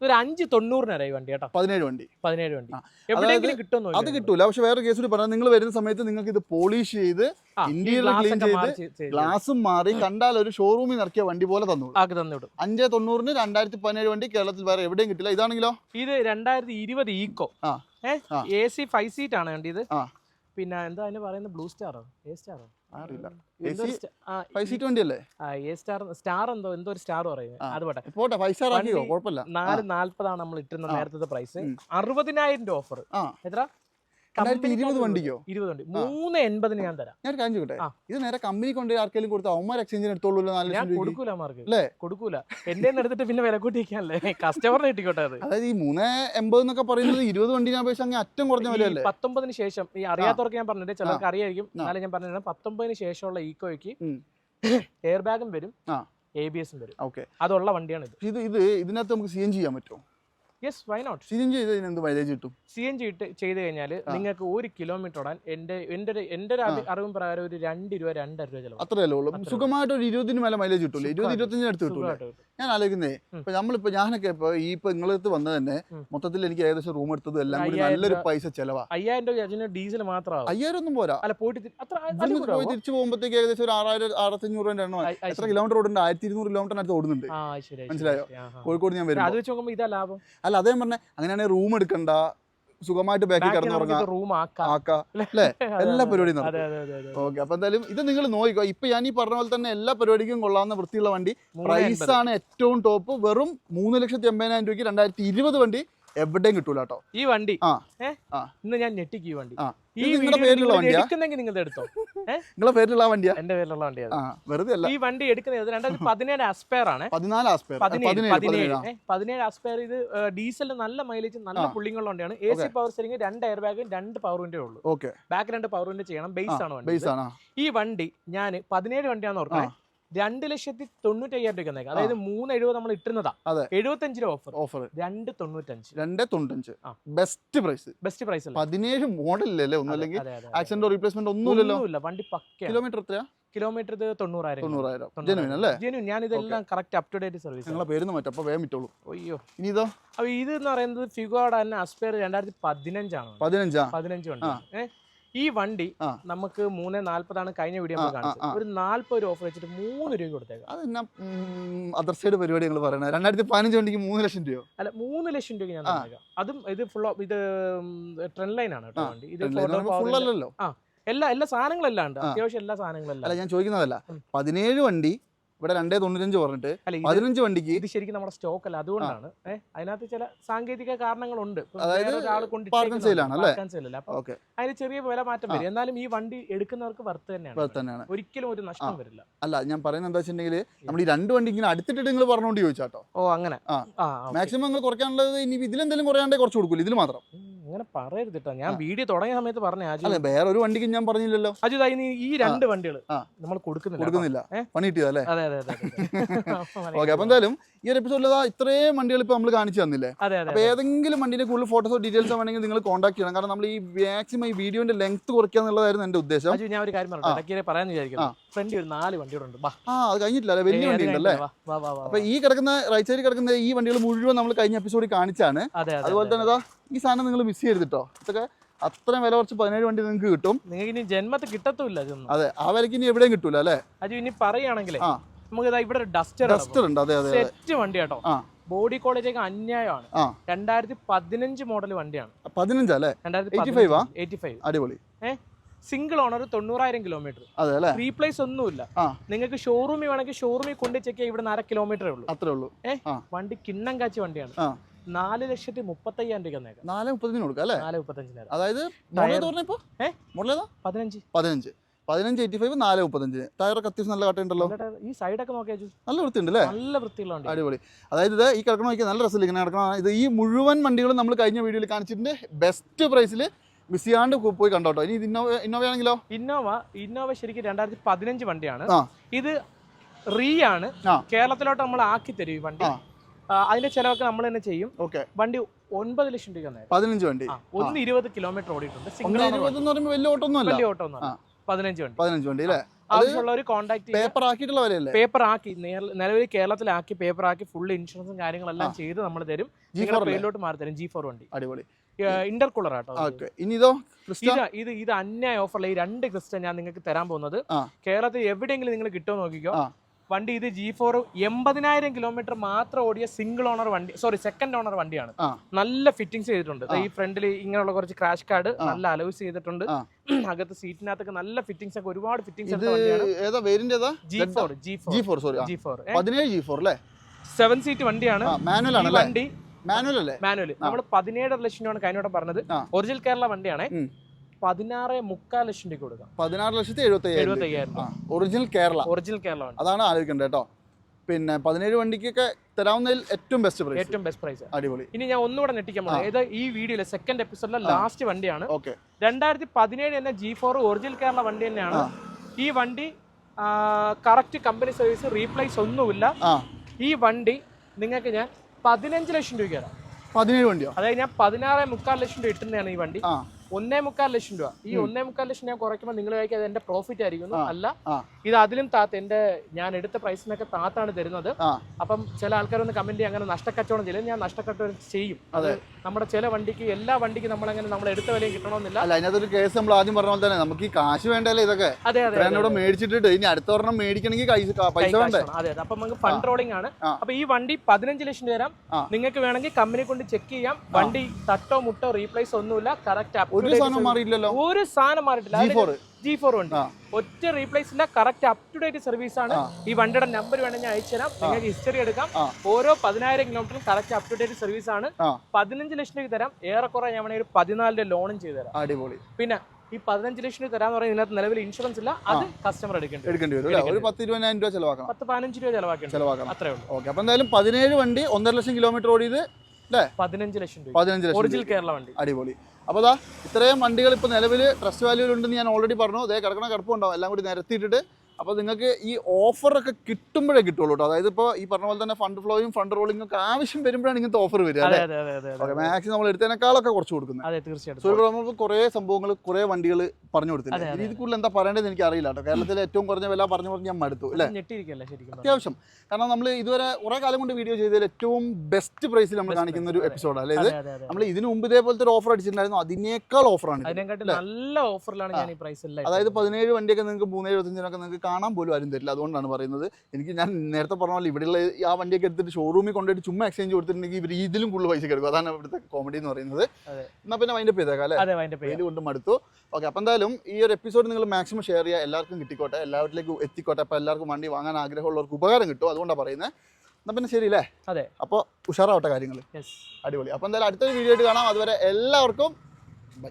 ഒരു അഞ്ച് തൊണ്ണൂറിനായി വണ്ടി കേട്ടോ. പതിനേഴ് വണ്ടി. പതിനേഴ് വണ്ടി. എവിടെയെങ്കിലും കിട്ടുമെന്നോ അത് കിട്ടൂല. പക്ഷെ വേറെ കേസിൽ പറഞ്ഞാൽ നിങ്ങൾ വരുന്ന സമയത്ത് നിങ്ങൾക്ക് ഇത് പോളിഷ് ചെയ്ത് ഇന്റീരിയർ ക്ലീൻ ചെയ്ത് ഗ്ലാസും മാറി കണ്ടാൽ ഒരു ഷോറൂമിൽ ഇറക്കിയ വണ്ടി പോലെ തന്നു ആക്കി തന്നിടും അഞ്ച് തൊണ്ണൂറിന് രണ്ടായിരത്തി പതിനേഴ് വണ്ടി കേരളത്തിൽ വേറെ എവിടെയും കിട്ടില്ല. ഇതാണെങ്കിലോ? ഇത് രണ്ടായിരത്തി ഇരുപത് ഈക്കോ. ഏ? സി ഫൈവ് സീറ്റ് ആണ് വണ്ടി ഇത്. ആ. പിന്നെ എന്താ അതിന് പറയുന്നത്? ബ്ലൂ സ്റ്റാറോ എ സ്റ്റാറോ? അറിയില്ല. ഫൈവ് അല്ലേ എ സ്റ്റാർ സ്റ്റാർ എന്തോ എന്തോ ഒരു സ്റ്റാർ പറയുന്നത് ആ. അത് പോട്ടെ പോട്ടെ ഫൈവ് സ്റ്റാർ ആക്കിയോ വണ്ടി കുഴപ്പമില്ല. നാല് നാല്പതാണ് നമ്മൾ ഇട്ടിരുന്ന നേരത്തെ പ്രൈസ്. അറുപതിനായിരം രൂപ ഓഫർ എത്ര? വണ്ടിക്കോ? ഇരുപത് വണ്ടി. ആ. മൂന്ന് എൺപതിന് ഞാൻ തരാം. ഞാൻ കാണിച്ചു ഇത് നേരെ കമ്പനി കൊണ്ട് ആർക്കെങ്കിലും കൊടുത്ത? അവന്മാർ എക്സ്ചേഞ്ചിന് ഞാൻ കൊടുക്കൂല മാർക്ക് അല്ലേ? കൊടുക്കൂല. എന്റെ എടുത്തിട്ട് പിന്നെ വില കൂട്ടിയിരിക്കാനല്ലേ കസ്റ്റമറിന് കിട്ടിക്കോട്ടെ അത്. അതായത് ഈ മൂന്ന് എൺപത് എന്നൊക്കെ പറയുന്നത് ഇരുപത് വണ്ടിനെ അപേക്ഷിച്ച് അങ്ങ് അറ്റം കുറഞ്ഞ വിലയല്ലേ? പത്തൊമ്പതിന് ശേഷം ഈ അറിയാത്തവർക്ക് ഞാൻ പറഞ്ഞിട്ട് ചിലർക്ക് അറിയായിരിക്കും. എന്നാലും ഞാൻ പറഞ്ഞത് പത്തൊമ്പതിന് ശേഷമുള്ള ഈക്കോയ്ക്ക്. എയർ ബാഗും വരും. എ ബി എസും വരും. ഓക്കെ. അതുള്ള വണ്ടിയാണ് ഇത് ഇത് ഇത് ഇതിനകത്ത് നമുക്ക് സി എൻ ചെയ്യാൻ പറ്റുമോ? Yes why not C N G ചെയ്ത് എന്ത് മൈലേജ് കിട്ടും? സി എൻ ജി ഇട്ട് ചെയ്ത് കഴിഞ്ഞാൽ നിങ്ങൾക്ക് ഒരു കിലോമീറ്റർ ഓടാൻ എന്റെ എന്റെ ഒരു എന്റെ ഒരു അറി- അറിവും പ്രകാരം ഒരു രണ്ട് രൂപ രണ്ടര രൂപ ചിലവ് അത്രയല്ലേ ഉള്ളൂ. സുഖമായിട്ട് ഒരു ഇരുപതിന് മേലെ മൈലേജ് കിട്ടൂലേ. ഇരുപത്. ഇരുപത്തഞ്ചിന് അടുത്ത് കിട്ടില്ല ഞാൻ ആലോചിക്കുന്നേ. ഇപ്പൊ നമ്മളിപ്പോ ഞാനൊക്കെ ഇപ്പൊ ഈ ഇപ്പൊ നിങ്ങളടുത്ത് വന്ന തന്നെ മൊത്തത്തിൽ എനിക്ക് ഏകദേശം റൂം എടുത്തത് എല്ലാം കൂടി നല്ലൊരു പൈസ ചെലവാ. അയ്യായിരം രൂപ ഡീസൽ മാത്രമാണ് അയ്യായിരം ഒന്നും പോരാ. അല്ല പോയിട്ട് അത്ര അത് പോയി തിരിച്ചു പോകുമ്പോഴത്തേക്ക് ഏകദേശം ഒരു ആറായിരം ആയിരത്തഞ്ഞൂറ് രൂപ എണ്ണം എത്ര കിലോമീറ്റർ ഓടുന്നുണ്ട്? ആയിരത്തി ഇരുന്നൂറ് കിലോമീറ്ററിനടുത്ത് ഓടുന്നുണ്ട്. മനസ്സിലായോ? കോഴിക്കോട് ഞാൻ വരും അത് വെച്ച് നോക്കുമ്പോൾ ഇതാ ലാഭം. അല്ല അതേ പറഞ്ഞ അങ്ങനെയാണെങ്കിൽ റൂം എടുക്കണ്ട. സുഖമായിട്ട് ബാക്കിൽ കിടന്നുറങ്ങാം അല്ലേ? എല്ലാ പരിപാടിയും നടക്കും. ഓക്കെ അപ്പൊ എന്തായാലും ഇത് നിങ്ങൾ നോക്കിക്കോ. ഇപ്പൊ ഞാൻ ഈ പറഞ്ഞ പോലെ തന്നെ എല്ലാ പരിപാടിക്കും കൊള്ളാവുന്ന വൃത്തിയുള്ള വണ്ടി. പ്രൈസ് ആണ് ഏറ്റവും ടോപ്പ് വെറും മൂന്ന് ലക്ഷത്തി എൺപതിനായിരം രൂപയ്ക്ക് രണ്ടായിരത്തി ഇരുപത് വണ്ടി എവിടെയും കിട്ടൂല കേട്ടോ ഈ വണ്ടി. ഇന്ന് ഞാൻ ഞെട്ടിക്ക് ഈ വണ്ടി. ഈ നിങ്ങളുടെ പേരിലുള്ള വണ്ടി വണ്ടിയാ? എടുക്കുന്നെങ്കിൽ നിങ്ങൾ എടുത്തോ നിങ്ങളെ പേരിലുള്ള വണ്ടിയാ? എന്റെ പേരിലുള്ള വെറുതെ അല്ല. ഈ വണ്ടി എടുക്കുന്നത് രണ്ടായിരത്തി പതിനേഴ് അസ്പയർ ആണ്. പതിനാല് പതിനേഴ് അസ്പയർ ഇത് ഡീസലിന് നല്ല മൈലേജ് നല്ല. പുള്ളിങ്ങുള്ള വണ്ടിയാണ്. എ സി പവർ സ്റ്റിയറിംഗ് രണ്ട് എയർ ബാഗും രണ്ട് പവർ വിൻഡേ ഉള്ളൂ. ബാക്ക് രണ്ട് പവർ വിൻഡോ ചെയ്യണം. ബേസ് ആണ് വണ്ടി ഈ വണ്ടി ഞാൻ പതിനേഴ് വണ്ടിയാണെന്ന് ഓർക്കണേ. രണ്ട് ലക്ഷത്തി തൊണ്ണൂറ്റി അയ്യായിരം രൂപ തന്നേക്കാം അതായത് മൂന്ന് എഴുപത് നമ്മൾ ഇട്ടുന്നതാ. എഴുപത്തഞ്ച് രൂപ ഓഫർ. ഓഫർ രണ്ട് തൊണ്ണൂറ്റഞ്ച്. രണ്ട് തൊണ്ണൂറ്റഞ്ച്. Best price. ബെസ്റ്റ് പ്രൈസ് പതിനേഴ് മോഡലില്ലല്ലേ ഒന്നും അല്ലെങ്കിൽ ആക്സിഡന്റ് റീപ്ലേസ്മെന്റ് ഒന്നുമില്ലല്ലോ ഒന്നുമില്ല വണ്ടി പക്ക കിലോമീറ്റർ എത്രയാ? കിലോമീറ്റർ ഇത് തൊണ്ണൂറായിരം. തൊണ്ണൂറായിരം. ജനുവിൻ അല്ലേ? ജെനുവിൻ ഞാൻ ഇതെല്ലാം correct up to date service നിങ്ങളെ പേരുന്ന് മാറ്റാം. അപ്പൊ വേഗം വിറ്റോളൂ. അയ്യോ. ഇനി ഇതോ? എന്ന് പറയുന്നത് ഫിഗോഡ് തന്നെ അസ്പയർ രണ്ടായിരത്തി പതിനഞ്ചാണ്. പതിനഞ്ചാ? പതിനഞ്ച് വണ്ടി. ഏ? ഈ വണ്ടി. നമുക്ക് മൂന്ന് നാല്പതാണ് കഴിഞ്ഞ വീഡിയോ നമ്മൾ കാണിച്ചത്. ഒരു നാല്പത് രൂപ ഓഫർ വെച്ചിട്ട് മൂന്ന് രൂപ കൊടുത്തേക്കാം. അത് എന്നാ അതർ സൈഡ് പരിപാടി നിങ്ങൾ പറയണത് രണ്ടായിരത്തി പതിനഞ്ച് വണ്ടിക്ക് മൂന്ന് ലക്ഷം രൂപ അല്ല മൂന്ന് ലക്ഷം രൂപ ഞാൻ. അതും ഇത് ഫുൾ ഇത് ട്രെൻഡ് ലൈൻ ആണ് കേട്ടോ വണ്ടി. ഇത് ഫുൾ അല്ലല്ലോ. എല്ലാ എല്ലാ സാധനങ്ങളെല്ലാം ഉണ്ട്. അത്യാവശ്യം എല്ലാ സാധനങ്ങളെല്ലാം അല്ല ഞാൻ ചോദിക്കുന്നതല്ല. പതിനേഴ് വണ്ടി ഇവിടെ രണ്ടേ തൊണ്ണൂറ്റഞ്ച് പറഞ്ഞിട്ട് പതിനഞ്ച് വണ്ടിക്ക് ഇത് ശരിക്കും നമ്മുടെ സ്റ്റോക്ക് അല്ല അതുകൊണ്ടാണ് അതിനകത്ത് ചില സാങ്കേതിക കാരണങ്ങളുണ്ട്. അതായത് അതിന് ചെറിയ വില മാറ്റം വരും. എന്നാലും ഈ വണ്ടി എടുക്കുന്നവർക്ക് വർത്ത് തന്നെയാണ്. ഒരിക്കലും ഒരു നഷ്ടം വരില്ല. അല്ല ഞാൻ പറയുന്നത് എന്താ വെച്ചിട്ടുണ്ടെങ്കിൽ നമ്മൾ ഈ രണ്ട് വണ്ടി ഇങ്ങനെ അടുത്തിട്ട് നിങ്ങൾ പറഞ്ഞുകൊണ്ട് ചോദിച്ചാട്ടോ. ഓ അങ്ങനെ. മാക്സിമം നിങ്ങൾ കുറയ്ക്കാനുള്ളത് ഇനി ഇതിലെന്തെങ്കിലും കുറയാണ്ടേ കുറച്ച് കൊടുക്കില്ല ഇതിൽ മാത്രം. അങ്ങനെ പറയരുത് കേട്ടോ ഞാൻ വീഡിയോ തുടങ്ങിയ സമയത്ത് പറഞ്ഞ അല്ല വേറെ ഒരു വണ്ടിക്ക് ഞാൻ പറഞ്ഞില്ലല്ലോ. അജു ദാ ഈ രണ്ട് വണ്ടികൾ നമ്മൾ കൊടുക്കുന്നില്ല. കൊടുക്കുന്നില്ല. പണി കിട്ടിയതല്ലേ അതെ അതെ അതെ. ഓക്കെ അപ്പൊ എന്തായാലും ഈ ഒരു എപ്പിസോഡിൽ ഇത്രയും വണ്ടികൾ ഇപ്പൊ നമ്മൾ കാണിച്ചു തന്നില്ലേ? അതെ അതെ അപ്പൊ ഏതെങ്കിലും വണ്ടിന്റെ കൂടുതൽ ഫോട്ടോസോ ഡീറ്റെയിൽസോ വേണമെങ്കിൽ നിങ്ങൾ കോൺടാക്ട് ചെയ്യണം. കാരണം നമ്മൾ ഈ മാക്സിമം ഈ വീഡിയോന്റെ ലെങ്ത് കുറയ്ക്കുക എന്നുള്ളതായിരുന്നു എന്റെ ഉദ്ദേശം. ഞാൻ ഒരു കാര്യം പറഞ്ഞു വിചാരിക്കുന്നു. ഫ്രണ്ട് ഒരു നാല് വണ്ടികളുണ്ട്. ആ അത് കഴിഞ്ഞിട്ടില്ല അല്ലേ? വലിയ വണ്ടി ഉണ്ടല്ലേ. അപ്പൊ ഈ കിടക്കുന്ന റൈറ്റ് സൈഡിൽ കിടക്കുന്ന ഈ വണ്ടികൾ മുഴുവൻ നമ്മൾ കഴിഞ്ഞ എപ്പിസോഡിൽ കാണിച്ചാണ്. അതെ അതെ അതുപോലെ തന്നെ ഈ സാധനം നിങ്ങൾ മിസ് ചെയ്തിട്ടോ ഇതൊക്കെ അത്രയും വില കുറച്ച് പതിനേഴ് വണ്ടി നിങ്ങൾക്ക് കിട്ടും. നിങ്ങൾക്ക് ഇനി ജന്മത്ത് കിട്ടത്തുമില്ല അതെ ആ വിലക്ക് ഇനി എവിടെയും കിട്ടൂല അല്ലേ? അജു ഇനി പറയുകയാണെങ്കിൽ നമുക്ക് ഇവിടെ ഡസ്റ്റർ ഡസ്റ്റർ ഉണ്ട് അതെ അതെ അതെ. സെറ്റ് വണ്ടി കേട്ടോ ബോഡി കോളേജൊക്കെ അന്യായമാണ്. രണ്ടായിരത്തി പതിനഞ്ച് മോഡൽ വണ്ടിയാണ്. പതിനഞ്ചാ അല്ലേ? രണ്ടായിരത്തി 85 ആ? എയ്റ്റി ഫൈവ് അടിപൊളി. ഏഹ് സിംഗിൾ ഓണർ തൊണ്ണൂറായിരം കിലോമീറ്റർ. അതെ അല്ലേ? റീപ്ലേസ് ഒന്നുമില്ല. നിങ്ങൾക്ക് ഷോറൂമിൽ വേണമെങ്കിൽ ഷോറൂമിൽ കൊണ്ട് ചെക്ക് ചെയ്യാൻ ഇവിടെ അര കിലോമീറ്ററേ ഉള്ളൂ. അത്രേ ഉള്ളൂ. ഏഹ് വണ്ടി കിണ്ണം കാച്ചി വണ്ടിയാണ്. നാല് ലക്ഷത്തി മുപ്പത്തയ്യായിരം രൂപ തന്നേക്കാം. നാല് മുപ്പത്തഞ്ചിന് കൊടുക്കാം അല്ലേ? നാല് മുപ്പത്തഞ്ചിന് അതായത് ഏതാ പതിനഞ്ച്. പതിനഞ്ച്. പതിനഞ്ച് എയ്റ്റി ഫൈവ് നാല് മുപ്പത്തഞ്ച്. ടയറൊക്കെ അത്യാവശ്യം നല്ല കട്ടുണ്ടല്ലോ എന്നിട്ട് ഈ സൈഡൊക്കെ ഒക്കെ ചു. നല്ല വൃത്തിയുണ്ട് അല്ലേ? നല്ല വൃത്തിയുള്ള വണ്ടി അടിപൊളി. അതായത് ഇത് ഈ കിടക്കണ നോക്കിയാൽ നല്ല രസമില്ല? ഇങ്ങനെ കിടക്കണം ഇത് ഈ മുഴുവൻ വണ്ടികളും നമ്മൾ കഴിഞ്ഞ വീഡിയോയിൽ കാണിച്ചിട്ടുണ്ട്. ബെസ്റ്റ് പ്രൈസിൽ മിസ് ചെയ്യാണ്ട് പോയി കണ്ടോട്ടോ. ഇനി ഇന്നോവ ഇന്നോവ ആണെങ്കിലോ? ഇന്നോവ ഇന്നോവ ശരിക്കും രണ്ടായിരത്തി പതിനഞ്ച് വണ്ടിയാണ് ഇത് റീ ആണ് കേരളത്തിലോട്ട് നമ്മൾ ആക്കി തരും ഈ വണ്ടി. അതിന്റെ ചെലവൊക്കെ നമ്മൾ തന്നെ ചെയ്യും. വണ്ടി ഒൻപത് ലക്ഷം രൂപ പതിനഞ്ച് വണ്ടി. ഒന്ന് ഇരുപത് കിലോമീറ്റർ ഓടിയിട്ടുണ്ട്. സിംഗിൾ വലിയ ഓട്ടോ ഒന്നും വലിയ ഓട്ടോ ഒന്നും പതിനഞ്ച് വണ്ടി. പതിനഞ്ച് വണ്ടി അല്ലേ? ആവശ്യമുള്ളവർ കോൺടാക്ട് പേപ്പർ ആക്കിയിട്ടുള്ള വിലയല്ലേ? പേപ്പർ ആക്കി നിലവിൽ കേരളത്തിലാക്കി പേപ്പർ ആക്കി ഫുൾ ഇൻഷുറൻസും കാര്യങ്ങളെല്ലാം ചെയ്ത് നമ്മൾ തരും. നിങ്ങളുടെ പേരിലോട്ട് മാറി തരും. ജി ഫോർ വണ്ടി. അടിപൊളി. ഇന്റർ കൂളർ ആട്ടോ. ഇനി ഇതോ ഇത് അന്യായ ഓഫറിൽ ഈ രണ്ട് ക്രിസ്റ്റ ഞാൻ നിങ്ങൾക്ക് തരാൻ പോകുന്നത്. കേരളത്തിൽ എവിടെയെങ്കിലും നിങ്ങൾ കിട്ടുമോ നോക്കിക്കോ. വണ്ടി ഇത് ജി ഫോർ എൺപതിനായിരം കിലോമീറ്റർ മാത്രം ഓടിയ സിംഗിൾ ഓണർ വണ്ടി സോറി സെക്കൻഡ് ഓണർ വണ്ടിയാണ്. നല്ല ഫിറ്റിംഗ്സ് ചെയ്തിട്ടുണ്ട്. ഈ ഫ്രണ്ടിൽ ഇങ്ങനെയുള്ള കുറച്ച് ക്രാഷ് കാർഡ് നല്ല അലൗസ് ചെയ്തിട്ടുണ്ട്. അകത്ത് സീറ്റിനകത്തൊക്കെ നല്ല ഫിറ്റിംഗ്സ് ഒക്കെ ഒരുപാട് fittings G four G four G four sorry G four പതിനേഴ് ജി ഫോർ അല്ലേ? സെവൻ സീറ്റ് വണ്ടിയാണ്. മാനുവൽ ഈ വണ്ടി മാനുവൽ അല്ലേ? മാനുവൽ നമ്മൾ പതിനേഴര ലക്ഷം രൂപയാണ് കഴിഞ്ഞോടെ പറഞ്ഞത്. ഒറിജിനൽ കേരള വണ്ടിയാണ്. പതിനാറ് മുക്കാൽ ലക്ഷം രൂപ കൊടുക്കാം. പതിനാറ് ലക്ഷത്തി എഴുപത്തി അയ്യായിരം ഒറിജിനൽ കേരള. ഒറിജിനൽ കേരള അതാണ് ആലോചിക്കേണ്ടത് കേട്ടോ. പിന്നെ പതിനേഴ് വണ്ടിക്കൊക്കെ തരാവുന്നതിൽ ഏറ്റവും ബെസ്റ്റ് പ്രൈസ് ഏറ്റവും ബെസ്റ്റ് പ്രൈസ് അടിപൊളി. ഇനി ഞാൻ ഒന്നുകൂടെ ഞെട്ടിക്കാൻ ഏത് ഈ വീഡിയോയിലെ സെക്കൻഡ് എപ്പിസോഡിലെ ലാസ്റ്റ് വണ്ടിയാണ്. ഓക്കെ. രണ്ടായിരത്തി പതിനേഴ് തന്നെ ജി ഫോർ ഒറിജിനൽ കേരള വണ്ടി തന്നെയാണ്. ഈ വണ്ടി കറക്റ്റ് കമ്പനി സർവീസ് റീപ്ലേസ് ഒന്നുമില്ല. ഈ വണ്ടി നിങ്ങൾക്ക് ഞാൻ പതിനഞ്ച് ലക്ഷം രൂപ തരാം. പതിനേഴ് വണ്ടിയോ? അതായത് ഞാൻ പതിനാറ് മുക്കാൽ ലക്ഷം രൂപ ഇട്ടുന്നതാണ് ഈ വണ്ടി. ഒന്നേ മുക്കാൽ ലക്ഷം രൂപ. ഈ ഒന്നേ മുക്കാൽ ലക്ഷം ഞാൻ കുറയ്ക്കുമ്പോൾ നിങ്ങൾ കഴിക്കാൻ അത് എന്റെ പ്രോഫിറ്റ് ആയിരിക്കുന്നു. അല്ല ഇത് അതിലും താത്ത എന്റെ ഞാൻ എടുത്ത പ്രൈസിനൊക്കെ താത്താണ് തരുന്നത്. അപ്പം ചില ആൾക്കാരൊന്ന് കമന്റ് അങ്ങനെ നഷ്ടക്കച്ചവടം ചെയ്യും. ഞാൻ നഷ്ടക്കച്ചവടം ചെയ്യും. അത് നമ്മുടെ ചില വണ്ടിക്ക് എല്ലാ വണ്ടിക്കും നമ്മൾ അങ്ങനെ നമ്മൾ എടുത്ത വിലയും കിട്ടണമെന്നില്ല. അല്ല അതിനകത്തൊരു കേസ് നമ്മൾ ആദ്യം പറഞ്ഞ പോലെ തന്നെ നമുക്ക് ഈ കാശ് വേണ്ടല്ലേ ഇതൊക്കെ? അതെ അതെ ഇവിടെ മേടിച്ചിട്ട് ഇനി അടുത്ത ഒരെണ്ണം മേടിക്കണമെങ്കിൽ പൈസ വേണ്ടേ? അതെ അതെ. അപ്പൊ നമുക്ക് ഫണ്ട് റോളിംഗ് ആണ്. അപ്പൊ ഈ വണ്ടി പതിനഞ്ച് ലക്ഷം തരാം. നിങ്ങൾക്ക് വേണമെങ്കിൽ കമ്പനി കൊണ്ട് ചെക്ക് ചെയ്യാം. വണ്ടി തട്ടോ മുട്ടോ റീപ്ലേസ് ഒന്നുമില്ല. കറക്റ്റ് ഒരു സാധനം മാറിയില്ലല്ലോ. ഒരു സാധനം മാറിയിട്ടില്ല. ജി ഫോർ ഉണ്ട്. ഒറ്റ റീപ്ലേസ് ഇല്ല correct up to date service ആണ്. ഈ വണ്ടിയുടെ നമ്പർ വേണമെങ്കിൽ അയച്ചു തരാം. നിങ്ങൾക്ക് ഹിസ്റ്ററി എടുക്കാം. ഓരോ പതിനായിരം കിലോമീറ്ററും correct up to date service ആണ്. പതിനഞ്ച് ലക്ഷം രൂപ തരാം. ഏറെക്കുറെ ഞാൻ വേണമെങ്കിൽ ഒരു പതിനാലിന്റെ ലോണും ചെയ്തു തരാം. അടിപൊളി. പിന്നെ ഈ പതിനഞ്ച് ലക്ഷം രൂപ തരാന്ന് പറയുന്നത് ഇതിനകത്ത് നിലവിൽ ഇൻഷുറൻസ് ഇല്ല. അത് കസ്റ്റമർ എടുക്കേണ്ടി വരും. എടുക്കേണ്ടി വരും ഒരു പത്ത് ഇരുപതിനായിരം രൂപ ചിലവാക്കണം. പത്ത് പതിനഞ്ച് രൂപ ചെലവാക്കണം ചെലവാക്കണം. അത്രേ ഉള്ളൂ. ഓക്കെ അപ്പൊ എന്തായാലും പതിനേഴ് വണ്ടി ഒന്നര ലക്ഷം കിലോമീറ്റർ ഓടിയത് അല്ലേ? പതിനഞ്ച് ലക്ഷം രൂപ പതിനഞ്ച് ലക്ഷം ഒറിജിനൽ കേരള വണ്ടി. അടിപൊളി. അപ്പോൾ അതാ ഇത്രയും വണ്ടികൾ ഇപ്പോൾ നിലവിൽ ട്രസ്റ്റ് വാല്യൂലുണ്ടെന്ന് ഞാൻ ഓൾറെഡി പറഞ്ഞു. അതേ കിടക്കണ കിടപ്പുണ്ടാവും എല്ലാം കൂടി നിരത്തിയിട്ടിട്ട് അപ്പോൾ നിങ്ങൾക്ക് ഈ ഓഫറൊക്കെ കിട്ടുമ്പോഴേ കിട്ടുള്ളൂ കേട്ടോ. അതായത് ഇപ്പോൾ ഈ പറഞ്ഞ പോലെ തന്നെ ഫണ്ട് ഫ്ലോയും ഫണ്ട് റോളിംഗും ഒക്കെ ആവശ്യം വരുമ്പോഴാണ് ഇങ്ങനത്തെ ഓഫർ വരിക അല്ലേ? മാക്സിമം നമ്മൾ എടുത്തതിനേക്കാളൊക്കെ കുറച്ച് കൊടുക്കുന്നത്. അതെ തീർച്ചയായിട്ടും. സൂര്യ നമ്മൾ കുറേ സംഭവങ്ങൾ കുറേ വണ്ടികൾ പറഞ്ഞു കൊടുത്തില്ല ഇതിൽ കൂടുതൽ എന്താ പറയേണ്ടത് എനിക്ക് അറിയില്ല കേട്ടോ. കേരളത്തിലെ ഏറ്റവും കുറഞ്ഞ വില പറഞ്ഞു പറഞ്ഞ് ഞാൻ മടുത്തു അല്ലേ. അത്യാവശ്യം. കാരണം നമ്മൾ ഇതുവരെ കുറേ കാലം കൊണ്ട് വീഡിയോ ചെയ്തതിൽ ഏറ്റവും ബെസ്റ്റ് പ്രൈസിൽ നമ്മൾ കാണിക്കുന്ന ഒരു എപ്പിസോഡാണ് എപ്പിസോഡ് അല്ലേ ഇത്? നമ്മൾ ഇതിനു മുമ്പ് ഇതേപോലത്തെ ഒരു ഓഫർ അടിച്ചിട്ടുണ്ടായിരുന്നു. അതിനേക്കാൾ ഓഫറാണ്. നല്ല ഓഫറിലാണ് ഞാൻ ഈ പ്രൈസ് അതായത് പതിനേഴ് വണ്ടിയൊക്കെ നിങ്ങൾക്ക് മൂന്ന് ഇരുപത്തഞ്ചിനൊക്കെ നിങ്ങൾക്ക് കാണാൻ പോലും ആരും തരില്ല. അതുകൊണ്ടാണ് പറയുന്നത്. എനിക്ക് ഞാൻ നേരത്തെ പറഞ്ഞ പോലെ ഇവിടെയുള്ള ആ വണ്ടിയൊക്കെ എടുത്തിട്ട് ഷോറൂമിൽ കൊണ്ടുപോയിട്ട് ചുമ്മാ എക്സ്ചേഞ്ച് കൊടുത്തിട്ടുണ്ടെങ്കിൽ ഇവർ ഇതിലും കൂടുതൽ പൈസ എടുക്കും അതാണ് ഇവിടുത്തെ കോമഡി എന്ന് പറയുന്നത്. എന്നാൽ പിന്നെ വൈൻഡപ്പ് ചെയ്തേക്കാം അല്ലേ? പേര് കൊണ്ട് മടുത്തു. ഓക്കെ അപ്പം എന്തായാലും ഈ ഒരു എപ്പിസോഡ് നിങ്ങൾ മാക്സിമം ഷെയർ ചെയ്യുക. എല്ലാവർക്കും കിട്ടിക്കോട്ടെ. എല്ലാവരിലേക്കും എത്തിക്കോട്ടെ. അപ്പോൾ എല്ലാവർക്കും വണ്ടി വാങ്ങാൻ ആഗ്രഹമുള്ളവർക്ക് ഉപകാരം കിട്ടും. അതുകൊണ്ടാണ് പറയുന്നത് എന്നാൽ പിന്നെ ശരിയല്ലേ അതെ. അപ്പോൾ ഉഷാറാവട്ടെ കാര്യങ്ങൾ അടിപൊളി. അപ്പോൾ എന്തായാലും അടുത്തൊരു വീഡിയോ ആയിട്ട് കാണാം. അതുവരെ എല്ലാവർക്കും ബൈ